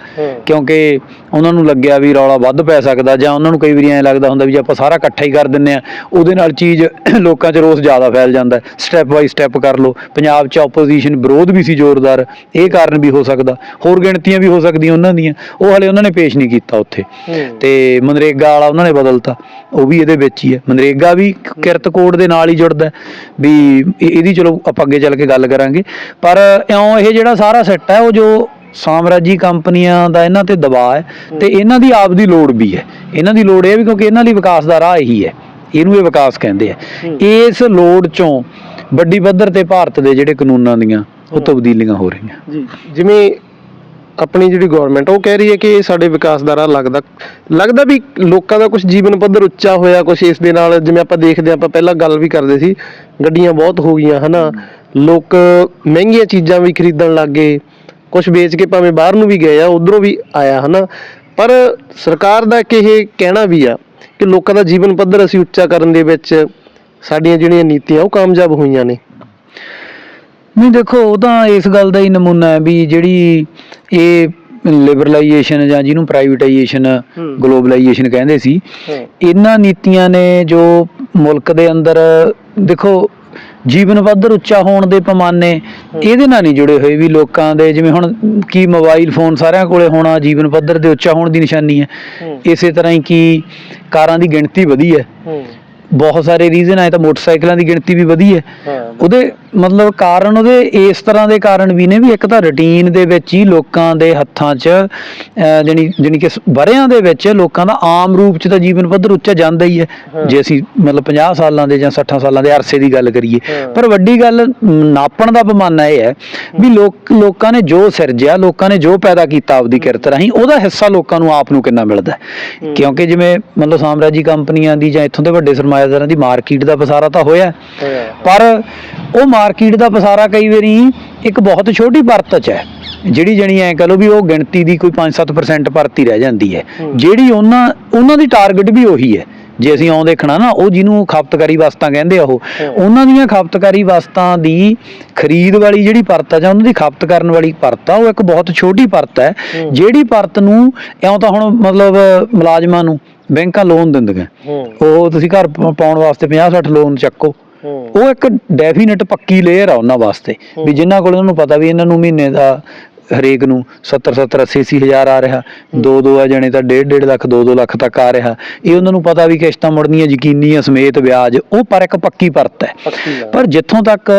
ਕਿਉਂਕਿ ਉਹਨਾਂ ਨੂੰ ਲੱਗਿਆ ਵੀ ਰੌਲਾ ਵੱਧ ਪੈ ਸਕਦਾ ਜਾਂ ਉਹਨਾਂ ਨੂੰ ਕਈ ਵਾਰੀ ਐਂ ਲੱਗਦਾ ਹੁੰਦਾ ਵੀ ਜੇ ਆਪਾਂ ਸਾਰਾ ਇਕੱਠਾ ਹੀ ਕਰ ਦਿੰਨੇ ਆ ਉਹਦੇ ਨਾਲ ਚੀਜ਼ ਲੋਕਾਂ 'ਚ ਰੋਸ ਜ਼ਿਆਦਾ ਫੈਲ ਜਾਂਦਾ ਸਟੈਪ ਬਾਈ ਸਟੈਪ ਕਰ ਲਓ। ਪੰਜਾਬ 'ਚ ਆਪੋਜੀਸ਼ਨ ਵਿਰੋਧ ਵੀ ਸੀ ਜ਼ੋਰਦਾਰ। ਇਹ ਕਾਰਨ ਵੀ ਹੋ ਸਕਦਾ। ਹੋਰ ਗਿਣਤੀਆਂ ਵੀ ਹੋ ਸਕਦੀਆਂ ਉਹਨਾਂ ਦੀਆਂ। ਉਹ ਹਲੇ ਉਹਨਾਂ ਨੇ ਪੇਸ਼ ਨਹੀਂ ਕੀਤਾ ਉੱਥੇ। ਤੇ ਮਨਰੇਗਾ ਵਾਲਾ ਉਹਨਾਂ ਨੇ ਬਦਲਤਾ। ਉਹ ਵੀ ਇਹਦੇ ਵਿੱਚ ਹੀ ਹੈ। ਮਨਰੇਗਾ ਵੀ ਕਿਰਤ ਕੋਡ ਦੇ ਨਾਲ ਹੀ ਜੁੜਦਾ। ਵੀ ਇਹ- ਇਹਦੀ ਚਲੋ ਆਪਾਂ ਅੱਗੇ ਚੱਲ ਕੇ ਗੱਲ ਕਰਾਂਗੇ। ਪਰ ਇਉਂ ਇਹ ਜਿਹੜਾ ਸਾਰਾ ਸੈੱਟ ਹੈ ਉਹ ਜੋ ਸਾਮਰਾਜੀ ਕੰਪਨੀਆਂ ਦਾ ਇਹਨਾਂ ਤੇ ਦਬਾਅ ਹੈ ਤੇ ਇਹਨਾਂ ਦੀ ਆਪ ਦੀ ਲੋੜ ਵੀ ਹੈ। ਇਹਨਾਂ ਦੀ ਲੋੜ ਇਹ ਵੀ ਕਿਉਂਕਿ ਇਹਨਾਂ ਲਈ ਵਿਕਾਸ ਦਾ ਰਾਹ ਇਹੀ ਹੈ। ਇਹਨੂੰ ਇਹ ਵਿਕਾਸ ਕਹਿੰਦੇ ਆ। ਇਸ ਲੋੜ ਚੋਂ ਵੱਡੀ ਪੱਧਰ ਤੇ ਭਾਰਤ ਦੇ ਜਿਹੜੇ ਕਾਨੂੰਨਾਂ ਦੀਆਂ ਉਹ ਤਬਦੀਲੀਆਂ ਹੋ ਰਹੀਆਂ। ਜੀ, ਜਿਵੇਂ ਆਪਣੀ ਜਿਹੜੀ ਗਵਰਨਮੈਂਟ ਉਹ ਕਹਿ ਰਹੀ ਹੈ ਕਿ ਇਹ ਸਾਡੇ ਵਿਕਾਸ ਦਾ ਰਾਹ ਲੱਗਦਾ। ਲੱਗਦਾ ਵੀ ਲੋਕਾਂ ਦਾ ਕੁਝ ਜੀਵਨ ਪੱਧਰ ਉੱਚਾ ਹੋਇਆ ਕੁਝ ਇਸ ਦੇ ਨਾਲ ਜਿਵੇਂ ਆਪਾਂ ਦੇਖਦੇ ਹਾਂ, ਆਪਾਂ ਪਹਿਲਾਂ ਗੱਲ ਵੀ ਕਰਦੇ ਸੀ, ਗੱਡੀਆਂ ਬਹੁਤ ਹੋ ਗਈਆਂ, ਹਨਾ। ਲੋਕ ਮਹਿੰਗੀਆਂ ਚੀਜ਼ਾਂ ਵੀ ਖਰੀਦਣ ਲੱਗ ਗਏ। ਕੁਝ ਵੇਚ ਕੇ ਭਾਵੇਂ ਬਾਹਰ ਨੂੰ ਵੀ ਗਏ ਆ ਉਧਰੋਂ ਵੀ ਆਇਆ ਹਨਾ। ਪਰ ਸਰਕਾਰ ਦਾ ਇੱਕ ਇਹ ਕਹਿਣਾ ਵੀ ਆ ਕਿ ਲੋਕਾਂ ਦਾ ਜੀਵਨ ਪੱਧਰ ਅਸੀਂ ਉੱਚਾ ਕਰਨ ਦੇ ਵਿੱਚ ਸਾਡੀਆਂ ਜਿਹੜੀਆਂ ਨੀਤੀਆਂ ਉਹ ਕਾਮਯਾਬ ਹੋਈਆਂ ਨੇ। ਨਹੀਂ ਦੇਖੋ ਉਹ ਤਾਂ ਇਸ ਗੱਲ ਦਾ ਹੀ ਨਮੂਨਾ ਹੈ ਵੀ ਜਿਹੜੀ ਇਹ ਲਿਬਰਲਾਈਜੇਸ਼ਨ ਜਾਂ ਜਿਹਨੂੰ ਪ੍ਰਾਈਵੇਟਾਈਜੇਸ਼ਨ। ਗਲੋਬਲਾਈਜੇਸ਼ਨ ਕਹਿੰਦੇ ਸੀ ਇਹਨਾਂ ਨੀਤੀਆਂ ਨੇ ਜੋ ਮੁਲਕ ਦੇ ਅੰਦਰ ਦੇਖੋ ਜੀਵਨ ਪੱਧਰ ਉੱਚਾ ਹੋਣ ਦੇ ਪੈਮਾਨੇ ਇਹਦੇ ਨਾਲ ਨਹੀਂ ਜੁੜੇ ਹੋਏ ਵੀ ਲੋਕਾਂ ਦੇ ਜਿਵੇਂ ਹੁਣ ਕੀ ਮੋਬਾਈਲ ਫੋਨ ਸਾਰਿਆਂ ਕੋਲੇ ਹੋਣਾ ਜੀਵਨ ਪੱਧਰ ਦੇ ਉੱਚਾ ਹੋਣ ਦੀ ਨਿਸ਼ਾਨੀ ਹੈ। ਇਸੇ ਤਰ੍ਹਾਂ ਹੀ ਕੀ ਕਾਰਾਂ ਦੀ ਗਿਣਤੀ ਵਧੀ ਹੈ। ਬਹੁਤ ਸਾਰੇ ਰੀਜ਼ਨ ਆਏ ਤਾਂ ਮੋਟਰਸਾਈਕਲਾਂ ਦੀ ਗਿਣਤੀ ਵੀ ਵਧੀ ਹਾਂ। ਉਹਦੇ ਮਤਲਬ ਕਾਰਨ ਉਹਦੇ ਇਸ ਤਰ੍ਹਾਂ ਦੇ ਕਾਰਨ ਵੀ ਨੇ ਵੀ ਇੱਕ ਤਾਂ ਰੁਟੀਨ ਦੇ ਵਿੱਚ ਹੀ ਲੋਕਾਂ ਦੇ ਹੱਥਾਂ 'ਚ ਜਾਣੀ ਜਾਣੀ ਕਿ ਵਰਿਆਂ ਦੇ ਵਿੱਚ ਲੋਕਾਂ ਦਾ ਆਮ ਰੂਪ 'ਚ ਤਾਂ ਜੀਵਨ ਪੱਧਰ ਉੱਚਾ ਜਾਂਦਾ ਹੀ ਹੈ। ਜੇ ਅਸੀਂ ਮਤਲਬ 50 ਸਾਲਾਂ ਦੇ ਜਾਂ 60 ਸਾਲਾਂ ਦੇ ਅਰਸੇ ਦੀ ਗੱਲ ਕਰੀਏ। ਪਰ ਵੱਡੀ ਗੱਲ ਨਾਪਣ ਦਾ ਪੈਮਾਨਾ ਇਹ ਹੈ ਵੀ ਲੋਕ ਲੋਕਾਂ ਨੇ ਜੋ ਸਿਰਜਿਆ ਲੋਕਾਂ ਨੇ ਜੋ ਪੈਦਾ ਕੀਤਾ ਆਪਦੀ ਕਿਰਤ ਰਾਹੀਂ ਉਹਦਾ ਹਿੱਸਾ ਲੋਕਾਂ ਨੂੰ ਆਪ ਨੂੰ ਕਿੰਨਾ ਮਿਲਦਾ ਕਿਉਂਕਿ ਜਿਵੇਂ ਮਤਲਬ ਸਾਮਰਾਜੀ ਕੰਪਨੀਆਂ ਦੀ ਜਾਂ ਇੱਥੋਂ ਦੇ ਵੱਡੇ ਸਰਮਾਇਦਾਰਾਂ ਦੀ ਮਾਰਕੀਟ ਦਾ ਪਸਾਰਾ ਤਾਂ ਹੋਇਆ। ਪਰ ਉਹ ਮਾਰਕੀਟ ਦਾ ਪਸਾਰਾ ਕਈ ਵਾਰੀ ਇੱਕ ਬਹੁਤ ਛੋਟੀ ਪਰਤ 'ਚ ਹੈ। ਜਿਹੜੀ ਜਣੀ ਐ ਕਹ ਲਓ ਵੀ ਉਹ ਗਿਣਤੀ ਦੀ ਕੋਈ 5-7% ਪਰਤ ਹੀ ਰਹਿ ਜਾਂਦੀ ਹੈ। ਜਿਹੜੀ ਉਹਨਾਂ ਉਹਨਾਂ ਦੀ ਟਾਰਗੇਟ ਵੀ ਉਹੀ ਹੈ। ਜੇ ਅਸੀਂ ਆਉਂ ਦੇਖਣਾ ਨਾ ਉਹ ਜਿਹਨੂੰ ਖਪਤਕਾਰੀ ਵਸਤਾਂ ਕਹਿੰਦੇ ਆ ਉਹ। ਉਹਨਾਂ ਦੀਆਂ ਖਪਤਕਾਰੀ ਵਸਤਾਂ ਦੀ ਖਰੀਦ ਵਾਲੀ ਜਿਹੜੀ ਪਰਤ ਆ ਜਾਂ ਉਹਨਾਂ ਦੀ ਖਪਤ ਕਰਨ ਵਾਲੀ ਪਰਤ ਆ ਉਹ ਇੱਕ ਬਹੁਤ ਛੋਟੀ ਪਰਤ ਹੈ। ਜਿਹੜੀ ਪਰਤ ਨੂੰ ਇਉਂ ਤਾਂ ਹੁਣ ਮਤਲਬ ਮੁਲਾਜ਼ਮਾਂ ਨੂੰ ਬੈਂਕਾਂ ਲੋਨ ਦਿੰਦੀਆਂ। ਉਹ ਤੁਸੀਂ ਘਰ ਪਾਉਣ ਵਾਸਤੇ 50-60 ਲੋਨ ਚੱਕੋ। ਉਹ ਇੱਕ ਡੈਫੀਨਿਟ ਪੱਕੀ ਲੇਅਰ ਆ ਉਹਨਾਂ ਵਾਸਤੇ। ਵੀ ਜਿਨ੍ਹਾਂ ਕੋਲ ਉਹਨਾਂ ਨੂੰ ਪਤਾ ਵੀ ਇਹਨਾਂ ਨੂੰ ਮਹੀਨੇ ਦਾ ਹਰੇਕ ਨੂੰ 70 70 80 80 ਹਜ਼ਾਰ ਆ ਰਿਹਾ। ਦੋ ਦੋ ਆ ਜਣੇ ਤਾਂ 1.5 1.5 ਲੱਖ 2 2 ਲੱਖ ਤੱਕ ਆ ਰਿਹਾ। ਇਹ ਉਹਨਾਂ ਨੂੰ ਪਤਾ ਵੀ ਕਿਸ਼ਤਾਂ ਮੁੜਨੀਆਂ ਯਕੀਨੀ ਆ ਸਮੇਤ ਵਿਆਜ ਉਹ ਪਰ ਇੱਕ ਪੱਕੀ ਪਰਤ ਹੈ। ਪਰ ਜਿੱਥੋਂ ਤੱਕ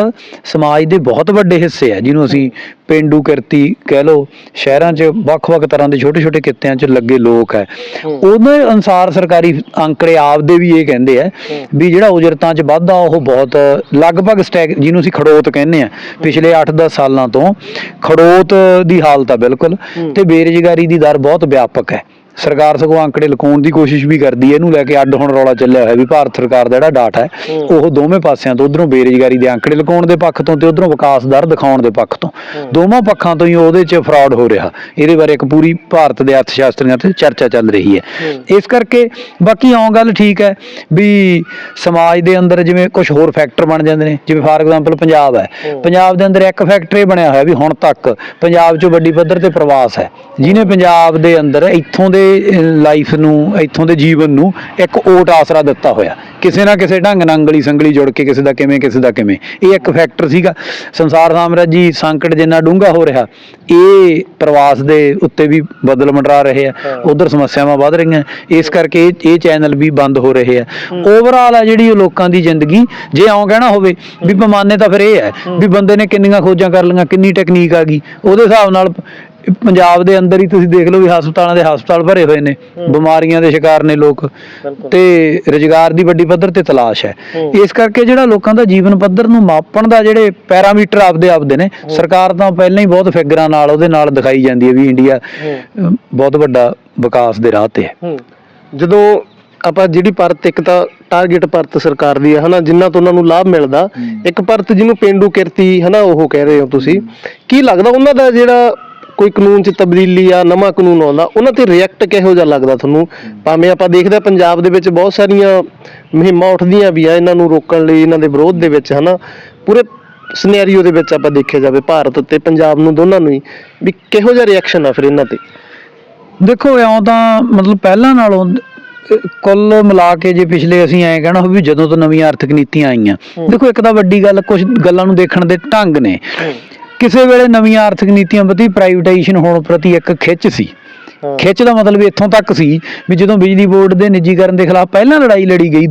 ਸਮਾਜ ਦੇ ਬਹੁਤ ਵੱਡੇ ਹਿੱਸੇ ਆ ਜਿਹਨੂੰ ਅਸੀਂ ਪਿੰਡੂ ਕਿਰਤੀ ਕਹਿ ਲਓ ਸ਼ਹਿਰਾਂ 'ਚ ਵੱਖ-ਵੱਖ ਤਰ੍ਹਾਂ ਦੇ ਛੋਟੇ-ਛੋਟੇ ਕਿੱਤਿਆਂ 'ਚ ਲੱਗੇ ਲੋਕ ਹੈ। ਉਹਦੇ ਅਨਸਾਰ ਸਰਕਾਰੀ ਅੰਕੜੇ ਆਪਦੇ ਵੀ ਇਹ ਕਹਿੰਦੇ ਆ। ਵੀ ਜਿਹੜਾ ਉਜਰਤਾਂ 'ਚ ਵਾਧਾ ਉਹ ਬਹੁਤ ਲਗਭਗ ਸਟੈਕ ਜਿਹਨੂੰ ਅਸੀਂ ਖੜੋਤ ਕਹਿੰਦੇ ਆ ਪਿਛਲੇ 8-10 ਸਾਲਾਂ ਤੋਂ ਖੜੋਤ ਦੀ ਹਾਲਤ ਆ ਬਿਲਕੁਲ। ਤੇ ਬੇਰੁਜ਼ਗਾਰੀ ਦੀ ਦਰ ਬਹੁਤ ਵਿਆਪਕ ਹੈ ਸਰਕਾਰ ਸਗੋਂ ਅੰਕੜੇ ਲੁਕਾਉਣ ਦੀ ਕੋਸ਼ਿਸ਼ ਵੀ ਕਰਦੀ ਹੈ। ਇਹਨੂੰ ਲੈ ਕੇ ਅੱਡ ਹੁਣ ਰੌਲਾ ਚੱਲਿਆ ਹੋਇਆ ਵੀ ਭਾਰਤ ਸਰਕਾਰ ਦਾ ਜਿਹੜਾ ਡਾਟਾ ਹੈ। ਉਹ ਦੋਵੇਂ ਪਾਸਿਆਂ ਤੋਂ ਉਧਰੋਂ ਬੇਰੁਜ਼ਗਾਰੀ ਦੇ ਅੰਕੜੇ ਲੁਕਾਉਣ ਦੇ ਪੱਖ ਤੋਂ ਤੇ ਉਧਰੋਂ ਵਿਕਾਸ ਦਰ ਦਿਖਾਉਣ ਦੇ ਪੱਖ ਤੋਂ। ਦੋਵਾਂ ਪੱਖਾਂ ਤੋਂ ਹੀ ਉਹਦੇ 'ਚ ਫਰਾਡ ਹੋ ਰਿਹਾ। ਇਹਦੇ ਬਾਰੇ ਇੱਕ ਪੂਰੀ ਭਾਰਤ ਦੇ ਅਰਥ ਸ਼ਾਸਤਰੀਆਂ ਤੇ ਚਰਚਾ ਚੱਲ ਰਹੀ ਹੈ। ਇਸ ਕਰਕੇ ਬਾਕੀ ਆਉਂ ਗੱਲ ਠੀਕ ਹੈ ਵੀ ਸਮਾਜ ਦੇ ਅੰਦਰ ਜਿਵੇਂ ਕੁਝ ਹੋਰ ਫੈਕਟਰ ਬਣ ਜਾਂਦੇ ਨੇ। ਜਿਵੇਂ ਫਾਰ ਐਗਜ਼ਾਮਪਲ ਪੰਜਾਬ ਹੈ। ਪੰਜਾਬ ਦੇ ਅੰਦਰ ਇੱਕ ਫੈਕਟਰ ਬਣਿਆ ਹੋਇਆ ਵੀ ਹੁਣ ਤੱਕ ਪੰਜਾਬ 'ਚੋਂ ਵੱਡੀ ਪੱਧਰ ਤੇ ਪ੍ਰਵਾਸ ਹੈ। ਜਿਹਨੇ ਪੰਜਾਬ ਦੇ ਅੰਦਰ ਇੱਥੋਂ ਦੇ ਲਾਈਫ ਨੂੰ ਇੱਥੋਂ ਦੇ ਜੀਵਨ ਨੂੰ ਇੱਕ ਓਟ ਆਸਰਾ ਦਿੱਤਾ ਹੋਇਆ। ਕਿਸੇ ਨਾ ਕਿਸੇ ਢੰਗ ਨਾਲ ਅੰਗਲੀ ਸੰਗਲੀ ਜੁੜ ਕੇ ਕਿਸੇ ਦਾ ਕਿਵੇਂ ਕਿਸੇ ਦਾ ਕਿਵੇਂ। ਇਹ ਇੱਕ ਫੈਕਟਰ ਸੀਗਾ। ਸੰਸਾਰ ਸਾਮਰਾਜੀ ਸੰਕਟ ਜਿੰਨਾ ਡੂੰਘਾ ਹੋ ਰਿਹਾ ਇਹ ਪ੍ਰਵਾਸ ਦੇ ਉੱਤੇ ਵੀ ਬਦਲ ਮੰਡਰਾ ਰਹੇ ਆ। ਉਧਰ ਸਮੱਸਿਆਵਾਂ ਵੱਧ ਰਹੀਆਂ। ਇਸ ਕਰਕੇ ਇਹ ਚੈਨਲ ਵੀ ਬੰਦ ਹੋ ਰਹੇ ਆ। ਓਵਰਆਲ ਆ ਜਿਹੜੀ ਲੋਕਾਂ ਦੀ ਜ਼ਿੰਦਗੀ ਜੇ ਆਉਂ ਕਹਿਣਾ ਹੋਵੇ ਵੀ ਪੈਮਾਨੇ ਤਾਂ ਫਿਰ ਇਹ ਹੈ ਵੀ ਬੰਦੇ ਨੇ ਕਿੰਨੀਆਂ ਖੋਜਾਂ ਕਰ ਲਈਆਂ ਕਿੰਨੀ ਟੈਕਨੀਕ ਆ ਗਈ। ਉਹਦੇ ਹਿਸਾਬ ਨਾਲ ਪੰਜਾਬ ਦੇ ਅੰਦਰ ਹੀ ਤੁਸੀਂ ਦੇਖ ਲਓ ਵੀ ਹਸਪਤਾਲਾਂ ਦੇ ਹਸਪਤਾਲ ਭਰੇ ਹੋਏ ਨੇ ਬਿਮਾਰੀਆਂ ਦੇ ਸ਼ਿਕਾਰ ਨੇ ਲੋਕ ਤੇ ਰੁਜ਼ਗਾਰ ਦੀ ਵੱਡੀ ਪੱਧਰ ਤੇ ਤਲਾਸ਼ ਹੈ। ਇਸ ਕਰਕੇ ਜਿਹੜਾ ਲੋਕਾਂ ਦਾ ਜੀਵਨ ਪੱਧਰ ਨੂੰ ਮਾਪਣ ਦਾ ਜਿਹੜੇ ਪੈਰਾਮੀਟਰ ਆਪਦੇ ਆਪਦੇ ਨੇ ਸਰਕਾਰ ਤਾਂ ਪਹਿਲਾਂ ਹੀ ਬਹੁਤ ਫਿਗਰਾਂ ਨਾਲ ਉਹਦੇ ਨਾਲ ਦਿਖਾਈ ਜਾਂਦੀ ਹੈ ਵੀ ਇੰਡੀਆ ਬਹੁਤ ਵੱਡਾ ਵਿਕਾਸ ਦੇ ਰਾਹ ਤੇ ਹੈ। ਹੂੰ। ਜਦੋਂ ਆਪਾਂ ਜਿਹੜੀ ਪਰਤ ਇੱਕ ਤਾਂ ਟਾਰਗੇਟ ਪਰਤ ਸਰਕਾਰ ਦੀ ਹੈ ਹਨਾ ਜਿੰਨਾ ਤੋਂ ਉਹਨਾਂ ਨੂੰ ਲਾਭ ਮਿਲਦਾ ਇੱਕ ਪਰਤ ਜਿਹਨੂੰ ਪਿੰਡੂ ਕਿਰਤੀ ਹਨਾ ਉਹ ਕਹਿ ਰਹੇ ਹੋ ਤੁਸੀਂ। ਕੀ ਲੱਗਦਾ ਉਹਨਾਂ ਦਾ ਜਿਹੜਾ ਕੋਈ ਕਾਨੂੰਨ 'ਚ ਤਬਦੀਲੀ ਆ ਨਵਾਂ ਕਾਨੂੰਨ ਆਉਂਦਾ ਉਹਨਾਂ ਤੇ ਰਿਐਕਟ ਕਿਹੋ ਜਿਹਾ ਲੱਗਦਾ ਤੁਹਾਨੂੰ? ਭਾਵੇਂ ਆਪਾਂ ਦੇਖਦੇ ਹਾਂ ਪੰਜਾਬ ਦੇ ਵਿੱਚ ਬਹੁਤ ਸਾਰੀਆਂ ਮੁਹਿੰਮਾਂ ਉੱਠਦੀਆਂ ਵੀ ਆ ਇਹਨਾਂ ਨੂੰ ਰੋਕਣ ਲਈ ਇਹਨਾਂ ਦੇ ਵਿਰੋਧ ਦੇ ਵਿੱਚ ਹਨਾ? ਪੂਰੇ ਸਿਨੈਰੀਓ ਦੇ ਵਿੱਚ ਆਪਾਂ ਦੇਖਿਆ ਜਾਵੇ ਭਾਰਤ ਤੇ ਪੰਜਾਬ ਨੂੰ ਦੋਨਾਂ ਨੂੰ ਹੀ ਵੀ ਕਿਹੋ ਜਿਹਾ ਰਿਐਕਸ਼ਨ ਆ ਫਿਰ ਇਹਨਾਂ ਤੇ? ਦੇਖੋ ਇਉਂ ਤਾਂ ਮਤਲਬ ਪਹਿਲਾਂ ਨਾਲੋਂ ਕੁੱਲ ਮਿਲਾ ਕੇ ਜੇ ਪਿਛਲੇ ਅਸੀਂ ਐਂ ਕਹਿਣਾ ਹੋਵੇ ਵੀ ਜਦੋਂ ਤੋਂ ਨਵੀਆਂ ਆਰਥਿਕ ਨੀਤੀਆਂ ਆਈਆਂ। ਦੇਖੋ ਇੱਕ ਤਾਂ ਵੱਡੀ ਗੱਲ ਕੁਝ ਗੱਲਾਂ ਨੂੰ ਦੇਖਣ ਦੇ ਢੰਗ ਨੇ। ਕਿਸੇ ਵੇਲੇ ਨਵੀਆਂ ਆਰਥਿਕ ਨੀਤੀਆਂ ਪ੍ਰਤੀ ਪ੍ਰਾਈਵੇਟਾਈਜੇਸ਼ਨ ਹੋਣ ਪ੍ਰਤੀ ਇੱਕ ਖਿੱਚ ਸੀ। ਖਿੱਚ ਦਾ ਮਤਲਬ ਇੱਥੋਂ ਤੱਕ ਸੀ ਵੀ ਜਦੋਂ ਬਿਜਲੀ ਬੋਰਡ ਦੇ ਨਿੱਜੀਕਰਨ ਦੇ ਖਿਲਾਫ ਪਹਿਲਾਂ ਲੜਾਈ ਲੜੀ ਗਈ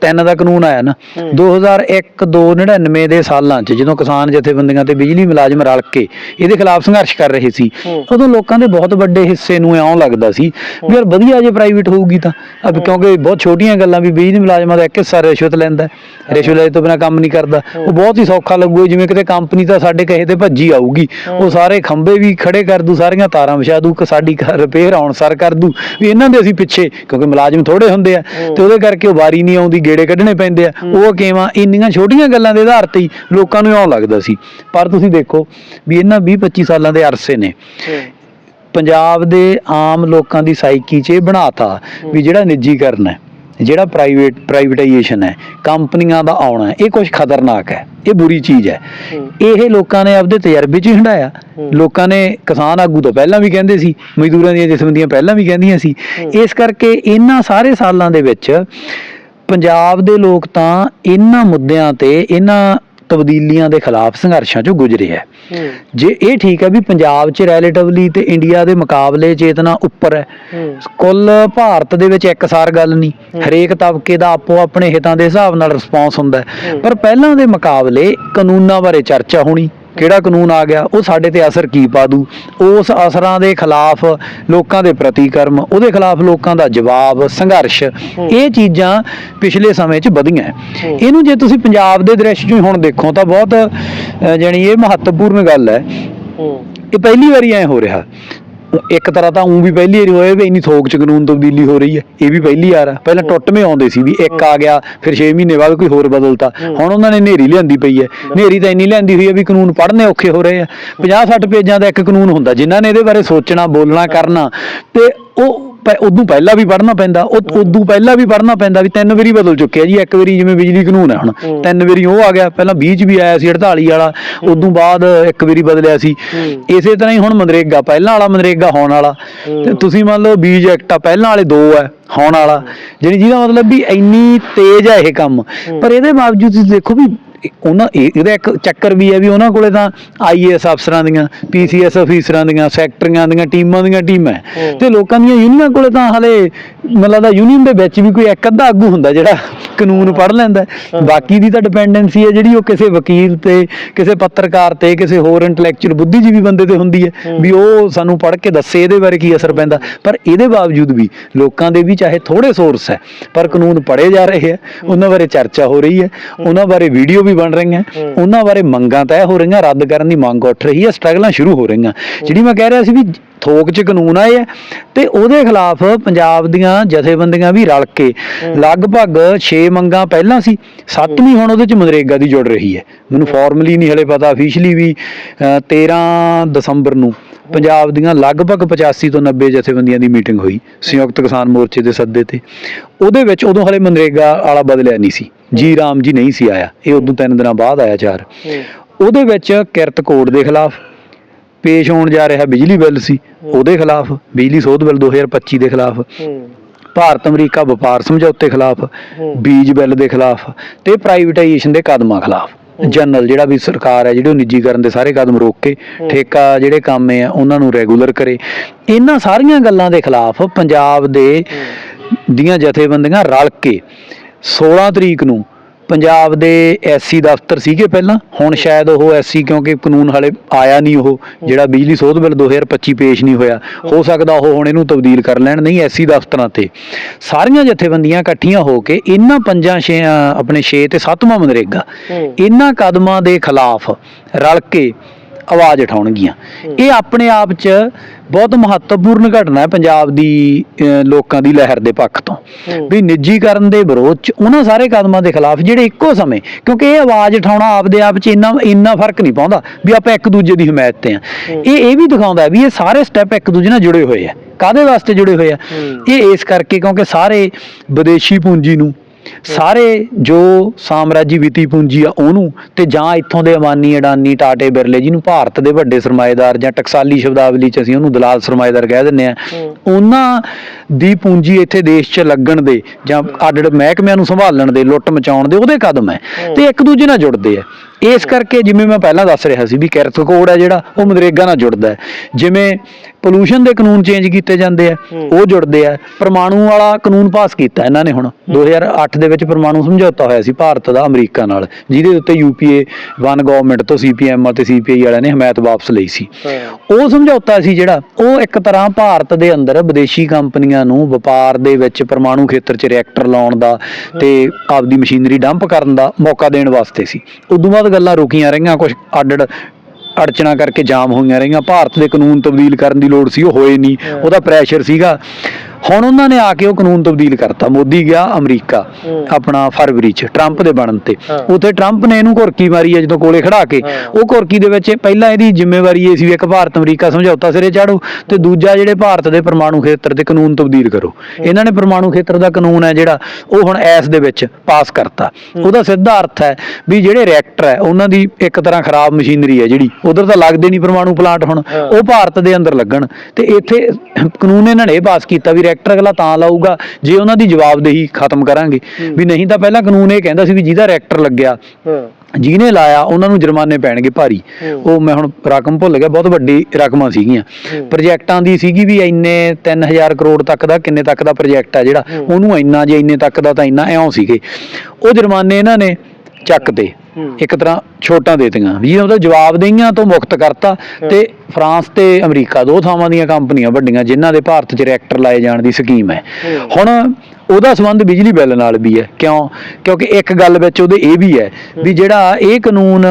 2003 ਦਾ ਕਾਨੂੰਨ ਆਇਆ ਨਾ 2001 299 ਦੇ ਸਾਲਾਂ 'ਚ ਜਦੋਂ ਕਿਸਾਨ ਜਥੇਬੰਦੀਆਂ ਤੇ ਬਿਜਲੀ ਮੁਲਾਜ਼ਮ ਰਲ ਕੇ ਇਹਦੇ ਖਿਲਾਫ ਸੰਘਰਸ਼ ਕਰ ਰਹੇ ਸੀ। ਉਦੋਂ ਲੋਕਾਂ ਦੇ ਬਹੁਤ ਵੱਡੇ ਹਿੱਸੇ ਨੂੰ ਇਉਂ ਲੱਗਦਾ ਸੀ ਵੀ ਯਾਰ ਵਧੀਆ ਜੇ ਪ੍ਰਾਈਵੇਟ ਹੋਊਗੀ ਤਾਂ। ਅਬ ਕਿਉਂਕਿ ਬਹੁਤ ਛੋਟੀਆਂ ਗੱਲਾਂ ਵੀ ਬਿਜਲੀ ਮੁਲਾਜ਼ਮਾਂ ਦਾ ਇੱਕ ਹਿੱਸਾ ਰਿਸ਼ਵਤ ਲੈਂਦਾ। ਰਿਸ਼ਵਤ ਲੈ ਤੋਂ ਬਿਨਾ ਕੰਮ ਨਹੀਂ ਕਰਦਾ। ਉਹ ਬਹੁਤ ਹੀ ਸੌਖਾ ਲੱਗੂ ਜਿਵੇਂ ਕਿਤੇ ਕੰਪਨੀ ਤਾਂ ਸਾਡੇ ਕਹੇ ਤੇ ਭੱਜੀ ਆਊਗੀ ਉਹ ਸਾਰੇ ਖੰਭੇ ਵੀ ਖੜੇ ਕਰ ਦੂ ਸਾਰੀਆਂ ਤਾਰਾਂ ਵਿਛਾ ਦੂ ਕਿ ਸਾਡੀ ਰਿਪੇਅਰ ਆਉਣ ਸਰ ਕਰ ਦੂ ਵੀ ਇਹਨਾਂ ਦੇ ਅਸੀਂ ਪਿੱਛੇ ਕਿਉਂਕਿ ਮੁਲਾਜ਼ਮ ਥੋੜੇ ਹੁੰਦੇ ਆ ਤੇ ਉਹਦੇ ਕਰਕੇ ਉਹ ਵਾਰੀ ਨਹੀਂ ਆਉਂਦੀ ਗੇੜੇ ਕੱਢਣੇ ਪੈਂਦੇ ਆ। ਉਹ ਕਿਵਾਂ ਇੰਨੀਆਂ ਛੋਟੀਆਂ ਗੱਲਾਂ ਦੇ ਆਧਾਰ ਤੇ ਹੀ ਲੋਕਾਂ ਨੂੰ ਇਉਂ ਲੱਗਦਾ ਸੀ। ਪਰ ਤੁਸੀਂ ਦੇਖੋ ਵੀ ਇਹਨਾਂ 20 25 ਸਾਲਾਂ ਦੇ ਅਰਸੇ ਨੇ। ਪੰਜਾਬ ਦੇ ਆਮ ਲੋਕਾਂ ਦੀ ਸਾਈਕੀ 'ਚ ਇਹ ਬਣਾਤਾ ਵੀ ਜਿਹੜਾ ਨਿੱਜੀਕਰਨ ਹੈ ਜਿਹੜਾ ਪ੍ਰਾਈਵੇਟ ਪ੍ਰਾਈਵੇਟਾਈਜੇਸ਼ਨ ਹੈ ਕੰਪਨੀਆਂ ਦਾ ਆਉਣਾ ਇਹ ਕੁਝ ਖਤਰਨਾਕ ਹੈ ਇਹ ਬੁਰੀ ਚੀਜ਼ ਹੈ। ਇਹ ਲੋਕਾਂ ਨੇ ਆਪਦੇ ਤਜਰਬੇ 'ਚ ਹੀ ਹੰਡਾਇਆ ਲੋਕਾਂ ਨੇ ਕਿਸਾਨ ਆਗੂ ਤੋਂ ਪਹਿਲਾਂ ਵੀ ਕਹਿੰਦੇ ਸੀ ਮਜ਼ਦੂਰਾਂ ਦੀਆਂ ਜਥੇਬੰਦੀਆਂ ਪਹਿਲਾਂ ਵੀ ਕਹਿੰਦੀਆਂ ਸੀ। ਇਸ ਕਰਕੇ ਇਹਨਾਂ ਸਾਰੇ ਸਾਲਾਂ ਦੇ ਵਿੱਚ ਪੰਜਾਬ ਦੇ ਲੋਕ ਤਾਂ ਇਹਨਾਂ ਮੁੱਦਿਆਂ ਤੇ ਇਹਨਾਂ ਤਬਦੀਲੀਆਂ ਦੇ ਖਿਲਾਫ ਸੰਘਰਸ਼ਾਂ 'ਚੋਂ ਗੁਜ਼ਰੇ ਹੈ। ਜੇ ਇਹ ਠੀਕ ਹੈ ਵੀ ਪੰਜਾਬ 'ਚ ਰਿਲੇਟਿਵਲੀ ਤੇ ਇੰਡੀਆ ਦੇ ਮੁਕਾਬਲੇ ਚੇਤਨਾ ਉੱਪਰ ਹੈ। ਕੁੱਲ ਭਾਰਤ ਦੇ ਵਿੱਚ ਇੱਕਸਾਰ ਗੱਲ ਨਹੀਂ। ਹਰੇਕ ਤਬਕੇ ਦਾ ਆਪੋ ਆਪਣੇ ਹਿੱਤਾਂ ਦੇ ਹਿਸਾਬ ਨਾਲ ਰਿਸਪੌਂਸ ਹੁੰਦਾ ਪਰ ਪਹਿਲਾਂ ਦੇ ਮੁਕਾਬਲੇ ਕਾਨੂੰਨਾਂ ਬਾਰੇ ਚਰਚਾ ਹੋਣੀ ਕਿਹੜਾ ਕਾਨੂੰਨ ਆ ਗਿਆ ਉਹ ਸਾਡੇ ਤੇ ਅਸਰ ਕੀ ਪਾ ਦੂ? ਉਸ ਅਸਰਾਂ ਦੇ ਖਿਲਾਫ ਲੋਕਾਂ ਦੇ ਪ੍ਰਤੀਕਰਮ ਉਹਦੇ ਖਿਲਾਫ ਲੋਕਾਂ ਦਾ ਜਵਾਬ ਸੰਘਰਸ਼ ਇਹ ਚੀਜ਼ਾਂ ਪਿਛਲੇ ਸਮੇਂ 'ਚ ਵਧੀਆਂ। ਇਹਨੂੰ ਜੇ ਤੁਸੀਂ ਪੰਜਾਬ ਦੇ ਦ੍ਰਿਸ਼ 'ਚੋਂ ਹੁਣ ਦੇਖੋ ਤਾਂ ਬਹੁਤ ਜਾਣੀ ਇਹ ਮਹੱਤਵਪੂਰਨ ਗੱਲ ਹੈ। ਇਹ ਪਹਿਲੀ ਵਾਰੀ ਐ ਹੋ ਰਿਹਾ। ਇੱਕ ਤਰ੍ਹਾਂ ਤਾਂ ਉਂ ਵੀ ਪਹਿਲੀ ਵਾਰੀ ਹੋਇਆ ਵੀ ਇੰਨੀ ਥੋਕ ਚ ਕਾਨੂੰਨ ਤਬਦੀਲੀ ਹੋ ਰਹੀ ਹੈ ਇਹ ਵੀ ਪਹਿਲੀ ਵਾਰ ਆ। ਪਹਿਲਾਂ ਟੁੱਟਵੇਂ ਆਉਂਦੇ ਸੀ ਵੀ ਇੱਕ ਆ ਗਿਆ ਫਿਰ 6 ਮਹੀਨੇ ਬਾਅਦ ਕੋਈ ਹੋਰ ਬਦਲਤਾ। ਹੁਣ ਉਹਨਾਂ ਨੇ ਨੇਰੀ ਲਿਆਂਦੀ ਪਈ ਹੈ। ਨੇਰੀ ਤਾਂ ਇੰਨੀ ਲਿਆਂਦੀ ਹੋਈ ਹੈ ਵੀ ਕਾਨੂੰਨ ਪੜ੍ਹਨੇ ਔਖੇ ਹੋ ਰਹੇ ਆ। 50 60 ਪੇਜਾਂ ਦਾ ਇੱਕ ਕਾਨੂੰਨ ਹੁੰਦਾ ਜਿਨ੍ਹਾਂ ਨੇ ਇਹਦੇ ਬਾਰੇ ਸੋਚਣਾ ਬੋਲਣਾ ਕਰਨਾ ਤੇ ਉਹ ਉਦੋਂ ਪਹਿਲਾਂ ਵੀ ਪੜ੍ਹਨਾ ਪੈਂਦਾ ਉਹ ਉਦੋਂ ਪਹਿਲਾਂ ਵੀ ਪੜ੍ਹਨਾ ਪੈਂਦਾ ਵੀ ਤਿੰਨ ਵਾਰੀ ਬਦਲ ਚੁੱਕਿਆ ਜੀ ਇੱਕ ਵਾਰੀ ਜਿਵੇਂ ਬਿਜਲੀ ਕਾਨੂੰਨ ਹੈ ਹੁਣ ਤਿੰਨ ਵਾਰੀ ਉਹ ਆ ਗਿਆ ਪਹਿਲਾਂ 20 ਚ ਵੀ ਆਇਆ ਸੀ 48 ਵਾਲਾ ਉਦੋਂ ਬਾਅਦ ਇੱਕ ਵਾਰੀ ਬਦਲਿਆ ਸੀ। ਇਸੇ ਤਰ੍ਹਾਂ ਹੀ ਹੁਣ ਮਨਰੇਗਾ ਪਹਿਲਾਂ ਵਾਲਾ ਮਨਰੇਗਾ ਹੋਣ ਵਾਲਾ। ਤੇ ਤੁਸੀਂ ਮੰਨ ਲਓ ਬੀਜ ਐਕਟ ਆ ਪਹਿਲਾਂ ਵਾਲੇ ਦੋ ਹੈ ਹੋਣ ਵਾਲਾ ਜਿਹੜੀ ਜਿਹਦਾ ਮਤਲਬ ਵੀ ਇੰਨੀ ਤੇਜ਼ ਹੈ ਇਹ ਕੰਮ। ਪਰ ਇਹਦੇ ਬਾਵਜੂਦ ਤੁਸੀਂ ਦੇਖੋ ਵੀ ਉਹਨਾਂ ਇਹ- ਇਹਦਾ ਇੱਕ ਚੱਕਰ ਵੀ ਹੈ ਵੀ ਉਹਨਾਂ ਕੋਲੇ ਤਾਂ ਆਈਏਐਸ ਅਫਸਰਾਂ ਦੀਆਂ ਪੀਸੀਐਸ ਅਫੀਸਰਾਂ ਦੀਆਂ ਸੈਕਟਰੀਆਂ ਦੀਆਂ ਟੀਮਾਂ ਦੀਆਂ ਟੀਮਾਂ ਹੈ। ਤੇ ਲੋਕਾਂ ਦੀਆਂ ਯੂਨੀਅਨਾਂ ਕੋਲੇ ਤਾਂ ਹਲੇ ਮੈਨੂੰ ਲੱਗਦਾ ਯੂਨੀਅਨ ਦੇ ਵਿੱਚ ਵੀ ਕੋਈ ਇੱਕ ਅੱਧਾ ਆਗੂ ਹੁੰਦਾ ਜਿਹੜਾ ਕਾਨੂੰਨ ਪੜ੍ਹ ਲੈਂਦਾ। ਬਾਕੀ ਦੀ ਤਾਂ ਡਿਪੈਂਡੈਂਸੀ ਹੈ ਜਿਹੜੀ ਉਹ ਕਿਸੇ ਵਕੀਲ ਤੇ ਕਿਸੇ ਪੱਤਰਕਾਰ ਤੇ ਕਿਸੇ ਹੋਰ ਇੰਟੈਲੈਕਚੁਅਲ ਬੁੱਧੀਜੀਵੀ ਬੰਦੇ ਤੇ ਹੁੰਦੀ ਹੈ। ਵੀ ਉਹ ਸਾਨੂੰ ਪੜ੍ਹ ਕੇ ਦੱਸੇ ਇਹਦੇ ਬਾਰੇ ਕੀ ਅਸਰ ਪੈਂਦਾ। ਪਰ ਇਹਦੇ ਬਾਵਜੂਦ ਵੀ ਲੋਕਾਂ ਦੇ ਵੀ ਚਾਹੇ ਥੋੜੇ ਸੋਰਸ ਹੈ ਪਰ ਕਾਨੂੰਨ ਪੜ੍ਹੇ ਜਾ ਰਹੇ ਹੈ ਉਹਨਾਂ ਬਾਰੇ ਚਰਚਾ ਹੋ ਰਹੀ ਹੈ ਉਹਨਾਂ ਬਾਰੇ ਵੀਡੀਓ ਵੀ ਬਣ ਰਹੀਆਂ ਉਹਨਾਂ ਬਾਰੇ ਮੰਗਾਂ ਤੈਅ ਹੋ ਰਹੀਆਂ ਰੱਦ ਕਰਨ ਦੀ ਮੰਗ ਉੱਠ ਰਹੀ ਹੈ ਸਟਰਗਲਾਂ ਸ਼ੁਰੂ ਹੋ ਰਹੀਆਂ। ਜਿਹੜੀ ਮੈਂ ਕਹਿ ਰਿਹਾ ਸੀ ਵੀ ਥੋਕ 'ਚ ਕਾਨੂੰਨ ਆਏ ਆ ਤੇ ਉਹਦੇ ਖਿਲਾਫ ਪੰਜਾਬ ਦੀਆਂ ਜਥੇਬੰਦੀਆਂ ਵੀ ਰਲ ਕੇ ਲਗਭਗ 6 ਮੰਗਾਂ ਪਹਿਲਾਂ ਸੀ ਸੱਤਵੀਂ ਹੁਣ ਉਹਦੇ 'ਚ ਮਨਰੇਗਾ ਦੀ ਜੁੜ ਰਹੀ ਹੈ। ਮੈਨੂੰ ਫਾਰਮਲੀ ਨਹੀਂ ਹਲੇ ਪਤਾ ਅਫੀਸ਼ੀਅਲੀ ਵੀ ਅ, 13 ਦਸੰਬਰ ਨੂੰ। ਪੰਜਾਬ ਦੀਆਂ ਲਗਭਗ 85 ਤੋਂ 90 ਜਥੇਬੰਦੀਆਂ ਦੀ ਮੀਟਿੰਗ ਹੋਈ ਸੰਯੁਕਤ ਕਿਸਾਨ ਮੋਰਚੇ ਦੇ ਸੱਦੇ ਤੇ। ਉਹਦੇ ਵਿੱਚ ਉਦੋਂ ਹਲੇ ਮਨਰੇਗਾ ਵਾਲਾ ਬਦਲਿਆ ਨਹੀਂ ਸੀ। ਜੀ ਰਾਮ ਜੀ ਨਹੀਂ ਸੀ ਆਇਆ। ਇਹ ਉਦੋਂ ਤਿੰਨ ਦਿਨਾਂ ਬਾਅਦ ਆਇਆ ਚਾਰ। ਉਹਦੇ ਵਿੱਚ ਕਿਰਤ ਕੋਡ ਦੇ ਖਿਲਾਫ ਪੇਸ਼ ਹੋਣ ਜਾ ਰਿਹਾ ਬਿਜਲੀ ਬਿੱਲ ਸੀ ਉਹਦੇ ਖਿਲਾਫ ਬਿਜਲੀ ਸੋਧ ਬਿੱਲ 2025 ਦੇ ਖਿਲਾਫ। ਭਾਰਤ ਅਮਰੀਕਾ ਵਪਾਰ ਸਮਝੌਤੇ ਖਿਲਾਫ। ਬੀਜ ਬਿੱਲ ਦੇ ਖਿਲਾਫ ਤੇ ਪ੍ਰਾਈਵੇਟਾਈਜੇਸ਼ਨ ਦੇ ਕਦਮਾਂ ਖਿਲਾਫ। ਜਨਰਲ ਜਿਹੜਾ ਵੀ ਸਰਕਾਰ ਹੈ ਜਿਹੜੀ ਉਹ ਨਿੱਜੀਕਰਨ ਦੇ ਸਾਰੇ ਕਦਮ ਰੋਕ ਕੇ ਠੇਕਾ ਜਿਹੜੇ ਕੰਮ ਹੈ ਉਹਨਾਂ ਨੂੰ ਰੈਗੂਲਰ ਕਰੇ। ਇਹਨਾਂ ਸਾਰੀਆਂ ਗੱਲਾਂ ਦੇ ਖਿਲਾਫ ਪੰਜਾਬ ਦੇ ਦੀਆਂ ਜਥੇਬੰਦੀਆਂ ਰਲ ਕੇ 16 ਤਰੀਕ ਨੂੰ ਪੰਜਾਬ ਦੇ ਐਸਸੀ ਦਫ਼ਤਰ ਸੀਗੇ ਪਹਿਲਾਂ ਹੁਣ ਸ਼ਾਇਦ ਉਹ ਐਸਸੀ ਕਿਉਂਕਿ ਕਾਨੂੰਨ ਹਾਲੇ ਆਇਆ ਨਹੀਂ ਉਹ ਜਿਹੜਾ ਬਿਜਲੀ ਸੋਧ ਬਿੱਲ 2025 ਪੇਸ਼ ਨਹੀਂ ਹੋਇਆ। ਹੋ ਸਕਦਾ ਉਹ ਹੁਣ ਇਹਨੂੰ ਤਬਦੀਲ ਕਰ ਲੈਣ ਨਹੀਂ ਐਸਸੀ ਦਫ਼ਤਰਾਂ ਤੇ। ਸਾਰੀਆਂ ਜਥੇਬੰਦੀਆਂ ਇਕੱਠੀਆਂ ਹੋ ਕੇ ਇਹਨਾਂ ਪੰਜਾਂ ਛੇ ਆਪਣੇ 6 ਤੇ 7ਵਾਂ ਮਨਰੇਗਾ ਇਹਨਾਂ ਕਦਮਾਂ ਦੇ ਖਿਲਾਫ ਰਲ ਕੇ ਆਵਾਜ਼ ਉਠਾਉਣਗੀਆਂ। ਇਹ ਆਪਣੇ ਆਪ 'ਚ ਬਹੁਤ ਮਹੱਤਵਪੂਰਨ ਘਟਨਾ ਹੈ ਪੰਜਾਬ ਦੀ ਲੋਕਾਂ ਦੀ ਲਹਿਰ ਦੇ ਪੱਖ ਤੋਂ। ਵੀ ਨਿੱਜੀਕਰਨ ਦੇ ਵਿਰੋਧ 'ਚ ਉਹਨਾਂ ਸਾਰੇ ਕਦਮਾਂ ਦੇ ਖਿਲਾਫ ਜਿਹੜੇ ਇੱਕੋ ਸਮੇਂ ਕਿਉਂਕਿ ਇਹ ਆਵਾਜ਼ ਉਠਾਉਣਾ ਆਪਦੇ ਆਪ 'ਚ ਇੰਨਾ ਇੰਨਾ ਫ਼ਰਕ ਨਹੀਂ ਪਾਉਂਦਾ ਵੀ ਆਪਾਂ ਇੱਕ ਦੂਜੇ ਦੀ ਹਮਾਇਤ ਤੇ ਆ ਇਹ ਇਹ ਵੀ ਦਿਖਾਉਂਦਾ ਵੀ ਇਹ ਸਾਰੇ ਸਟੈਪ ਇੱਕ ਦੂਜੇ ਨਾਲ ਜੁੜੇ ਹੋਏ ਆ। ਕਾਦੇ ਵਾਸਤੇ ਜੁੜੇ ਹੋਏ ਆ? ਇਹ ਇਸ ਕਰਕੇ ਕਿਉਂਕਿ ਸਾਰੇ ਵਿਦੇਸ਼ੀ ਪੂੰਜੀ ਨੂੰ ਸਾਰੇ ਜੋ ਸਾਮਰਾਜੀ ਵਿੱਤੀ ਪੂੰਜੀ ਆ ਉਹਨੂੰ ਤੇ ਜਾਂ ਇੱਥੋਂ ਦੇ ਅਮਾਨੀ ਅਡਾਨੀ ਟਾਟੇ ਬਿਰਲੇ ਜਿਹਨੂੰ ਭਾਰਤ ਦੇ ਵੱਡੇ ਸਰਮਾਏਦਾਰ ਜਾਂ ਟਕਸਾਲੀ ਸ਼ਬਦਾਵਲੀ ਚ ਅਸੀਂ ਉਹਨੂੰ ਦਲਾਲ ਸਰਮਾਏਦਾਰ ਕਹਿ ਦਿੰਦੇ ਆ। ਉਹਨਾਂ ਦੀ ਪੂੰਜੀ ਇੱਥੇ ਦੇਸ਼ 'ਚ ਲੱਗਣ ਦੇ ਜਾਂ ਅੱਡ ਮਹਿਕਮਿਆਂ ਨੂੰ ਸੰਭਾਲਣ ਦੇ ਲੁੱਟ ਮਚਾਉਣ ਦੇ ਉਹਦੇ ਕਦਮ ਹੈ। ਤੇ ਇੱਕ ਦੂਜੇ ਨਾਲ ਜੁੜਦੇ ਆ ਇਸ ਕਰਕੇ ਜਿਵੇਂ ਮੈਂ ਪਹਿਲਾਂ ਦੱਸ ਰਿਹਾ ਸੀ ਵੀ ਕਿਰਤ ਕੋਡ ਹੈ ਜਿਹੜਾ ਉਹ ਮਨਰੇਗਾ ਨਾਲ ਜੁੜਦਾ ਹੈ ਜਿਵੇਂ ਪੋਲੂਸ਼ਨ ਦੇ ਕਾਨੂੰਨ ਚੇਂਜ ਕੀਤੇ ਜਾਂਦੇ ਆ ਉਹ ਜੁੜਦੇ ਆ। ਪਰਮਾਣੂ ਵਾਲਾ ਕਾਨੂੰਨ ਪਾਸ ਕੀਤਾ ਇਹਨਾਂ ਨੇ ਹੁਣ। 2008 ਦੇ ਵਿੱਚ ਪਰਮਾਣੂ ਸਮਝੌਤਾ ਹੋਇਆ ਸੀ ਭਾਰਤ ਦਾ ਅਮਰੀਕਾ ਨਾਲ। ਜਿਹਦੇ ਉੱਤੇ ਯੂਪੀਏ ਵਨ ਗਵਰਨਮੈਂਟ ਤੋਂ ਸੀਪੀਐਮ ਅਤੇ ਸੀਪੀਆਈ ਵਾਲਿਆਂ ਨੇ ਹਮਾਇਤ ਵਾਪਸ ਲਈ ਸੀ। ਉਹ ਸਮਝੌਤਾ ਸੀ ਜਿਹੜਾ ਉਹ ਇੱਕ ਤਰ੍ਹਾਂ ਭਾਰਤ ਦੇ ਅੰਦਰ ਵਿਦੇਸ਼ੀ ਕੰਪਨੀਆਂ ਨੂੰ ਵਪਾਰ ਦੇ ਵਿੱਚ ਪਰਮਾਣੂ ਖੇਤਰ 'ਚ ਰਿਐਕਟਰ ਲਾਉਣ ਦਾ ਤੇ ਆਪਦੀ ਮਸ਼ੀਨਰੀ ਡੰਪ ਕਰਨ ਦਾ ਮੌਕਾ ਦੇਣ ਵਾਸਤੇ ਸੀ। ਉਦੋਂ ਬਾਅਦ ਗੱਲਾਂ ਰੁਕੀਆਂ ਰਹੀਆਂ ਕੁਝ ਅੱਡ ਅੜਚਣਾ ਕਰਕੇ ਜਾਮ ਹੋਈਆਂ ਰਹੀਆਂ। ਭਾਰਤ ਦੇ ਕਾਨੂੰਨ ਤਬਦੀਲ ਕਰਨ ਦੀ ਲੋੜ ਸੀ ਉਹ ਹੋਏ ਨਹੀਂ। ਉਹਦਾ ਪ੍ਰੈਸ਼ਰ ਸੀਗਾ। ਹੁਣ ਉਹਨਾਂ ਨੇ ਆ ਕੇ ਉਹ ਕਾਨੂੰਨ ਤਬਦੀਲ ਕਰਤਾ। ਮੋਦੀ ਗਿਆ ਅਮਰੀਕਾ ਆਪਣਾ ਫਰਵਰੀ ਚ ਟਰੰਪ ਦੇ ਬਣਨ ਤੇ। ਉੱਥੇ ਟਰੰਪ ਨੇ ਇਹਨੂੰ ਘੁਰਕੀ ਮਾਰੀ ਹੈ ਜਦੋਂ ਕੋਲੇ ਖੜਾ ਕੇ। ਉਹ ਘੁਰਕੀ ਦੇ ਵਿੱਚ ਪਹਿਲਾਂ ਇਹਦੀ ਜ਼ਿੰਮੇਵਾਰੀ ਇਹ ਸੀ ਵੀ ਇੱਕ ਭਾਰਤ ਅਮਰੀਕਾ ਸਮਝੌਤਾ ਸਿਰੇ ਚਾੜੋ ਤੇ ਦੂਜਾ ਜਿਹੜੇ ਭਾਰਤ ਦੇ ਪਰਮਾਣੂ ਖੇਤਰ ਤੇ ਕਾਨੂੰਨ ਤਬਦੀਲ ਕਰੋ। ਇਹਨਾਂ ਨੇ ਪਰਮਾਣੂ ਖੇਤਰ ਦਾ ਕਾਨੂੰਨ ਹੈ ਜਿਹੜਾ ਉਹ ਹੁਣ ਐਸ ਦੇ ਵਿੱਚ ਪਾਸ ਕਰਤਾ। ਉਹਦਾ ਸਿੱਧਾ ਅਰਥ ਹੈ ਵੀ ਜਿਹੜੇ ਰਿਐਕਟਰ ਹੈ ਉਹਨਾਂ ਦੀ ਇੱਕ ਤਰ੍ਹਾਂ ਖਰਾਬ ਮਸ਼ੀਨਰੀ ਹੈ ਜਿਹੜੀ। ਉਧਰ ਤਾਂ ਲੱਗਦੇ ਨਹੀਂ ਪਰਮਾਣੂ ਪਲਾਂਟ ਹੁਣ। ਉਹ ਭਾਰਤ ਦੇ ਅੰਦਰ ਲੱਗਣ। ਤੇ ਇੱਥੇ ਕਾਨੂੰਨ ਇਹਨਾਂ ਨੇ ਇਹ ਪਾਸ ਕੀਤਾ ਵੀ ਰਿਐਕਟਰ ਅਗਲਾ ਤਾਂ ਲਾਊਗਾ ਜੇ ਉਹਨਾਂ ਦੀ ਜਵਾਬਦੇਹੀ ਖਤਮ ਕਰਾਂਗੇ। ਵੀ ਨਹੀਂ ਤਾਂ ਪਹਿਲਾਂ ਕਾਨੂੰਨ ਇਹ ਕਹਿੰਦਾ ਸੀ ਵੀ ਜਿਹਦਾ ਰਿਐਕਟਰ ਲੱਗਿਆ ਜਿਹਨੇ ਲਾਇਆ ਉਹਨਾਂ ਨੂੰ ਜੁਰਮਾਨੇ ਪੈਣਗੇ ਭਾਰੀ। ਉਹ ਮੈਂ ਹੁਣ ਰਕਮ ਭੁੱਲ ਗਿਆ ਬਹੁਤ ਵੱਡੀ ਰਕਮਾਂ ਸੀਗੀਆਂ। ਪ੍ਰੋਜੈਕਟਾਂ ਦੀ ਸੀਗੀ ਵੀ ਇੰਨੇ 3000 ਕਰੋੜ ਤੱਕ ਦਾ ਕਿੰਨੇ ਤੱਕ ਦਾ ਪ੍ਰੋਜੈਕਟ ਆ ਜਿਹੜਾ ਉਹਨੂੰ ਇੰਨਾ ਜੇ ਇੰਨੇ ਤੱਕ ਦਾ ਤਾਂ ਇੰਨਾ ਐਉਂ ਸੀਗੇ। ਉਹ ਜੁਰਮਾਨੇ ਇਹਨਾਂ ਨੇ ਚੱਕ ਤੇ ਇੱਕ ਤਰ੍ਹਾਂ ਛੋਟਾਂ ਦੇਤੀਆਂ। ਵੀ ਉਹਦਾ ਜਵਾਬ ਦੇਈਆਂ ਤੋਂ ਮੁਕਤ ਕਰਤਾ ਤੇ ਫਰਾਂਸ ਤੇ ਅਮਰੀਕਾ ਦੋ ਥਾਵਾਂ ਦੀਆਂ ਕੰਪਨੀਆਂ ਵੱਡੀਆਂ ਜਿਨ੍ਹਾਂ ਦੇ ਭਾਰਤ 'ਚ ਰਿਐਕਟਰ ਲਾਏ ਜਾਣ ਦੀ ਸਕੀਮ ਹੈ। ਹੁਣ ਉਹਦਾ ਸੰਬੰਧ ਬਿਜਲੀ ਬਿੱਲ ਨਾਲ ਵੀ ਹੈ। ਕਿਉਂ? ਕਿਉਂਕਿ ਇੱਕ ਗੱਲ ਵਿੱਚ ਉਹਦੇ ਇਹ ਵੀ ਹੈ ਵੀ ਜਿਹੜਾ ਇਹ ਕਾਨੂੰਨ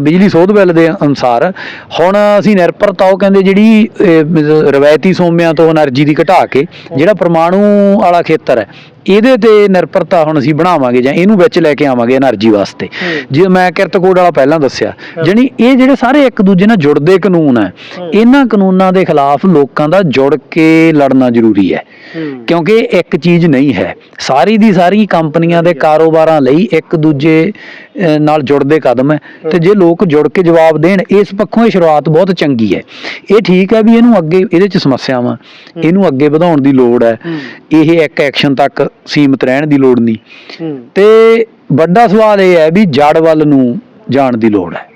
ਬਿਜਲੀ ਸੋਧ ਬਿੱਲ ਦੇ ਅਨੁਸਾਰ ਹੁਣ ਅਸੀਂ ਨਿਰਭਰਤਾ ਉਹ ਕਹਿੰਦੇ ਜਿਹੜੀ ਰਵਾਇਤੀ ਸੋਮਿਆਂ ਤੋਂ એનર્ਜੀ ਦੀ ਘਟਾ ਕੇ ਜਿਹੜਾ ਪਰਮਾਣੂ ਵਾਲਾ ਖੇਤਰ ਹੈ ਇਹਦੇ ਤੇ ਨਿਰਭਰਤਾ ਹੁਣ ਅਸੀਂ ਬਣਾਵਾਂਗੇ ਜਾਂ ਇਹਨੂੰ ਵਿੱਚ ਲੈ ਕੇ ਆਵਾਂਗੇ એનર્ਜੀ ਵਾਸਤੇ। ਜੇ ਮੈਂ ਕਿਰਤ ਕੋਡ ਵਾਲਾ ਪਹਿਲਾਂ ਦੱਸਿਆ ਜਾਨੀ ਇਹ ਜਿਹੜੇ ਸਾਰੇ ਇੱਕ ਦੂਜੇ ਨਾਲ ਜੁੜਦੇ ਕਾਨੂੰਨ ਹੈ। ਇਹਨਾਂ ਕਾਨੂੰਨਾਂ ਦੇ ਖਿਲਾਫ ਲੋਕਾਂ ਦਾ ਜੁੜ ਕੇ ਲੜਨਾ ਜ਼ਰੂਰੀ ਹੈ। ਕਿਉਂਕਿ ਇੱਕ ਚੀਜ਼ ਨਹੀਂ ਹੈ। ਸਾਰੀ ਦੀ ਸਾਰੀ ਕੰਪਨੀਆਂ ਦੇ ਕਾਰੋਬਾਰਾਂ ਲਈ ਇੱਕ ਦੂਜੇ ਨਾਲ ਜੁੜਦੇ ਕਦਮ ਹੈ। ਤੇ ਜੇ ਲੋਕ ਜੁੜ ਕੇ ਜਵਾਬ ਦੇਣ ਇਸ ਪੱਖੋਂ ਇਹ ਸ਼ੁਰੂਆਤ ਬਹੁਤ ਚੰਗੀ ਹੈ। ਇਹ ਠੀਕ ਹੈ ਵੀ ਇਹਨੂੰ ਅੱਗੇ ਇਹਦੇ ਚ ਸਮੱਸਿਆਵਾਂ ਇਹਨੂੰ ਅੱਗੇ ਵਧਾਉਣ ਦੀ ਲੋੜ ਹੈ। ਇਹ ਇੱਕ ਐਕਸ਼ਨ ਤੱਕ ਸੀਮਿਤ ਰਹਿਣ ਦੀ ਲੋੜ ਨਹੀਂ। ਤੇ ਵੱਡਾ ਸਵਾਲ ਇਹ ਹੈ ਵੀ ਜੜ ਵੱਲ ਨੂੰ ਜਾਣ ਦੀ ਲੋੜ ਹੈ।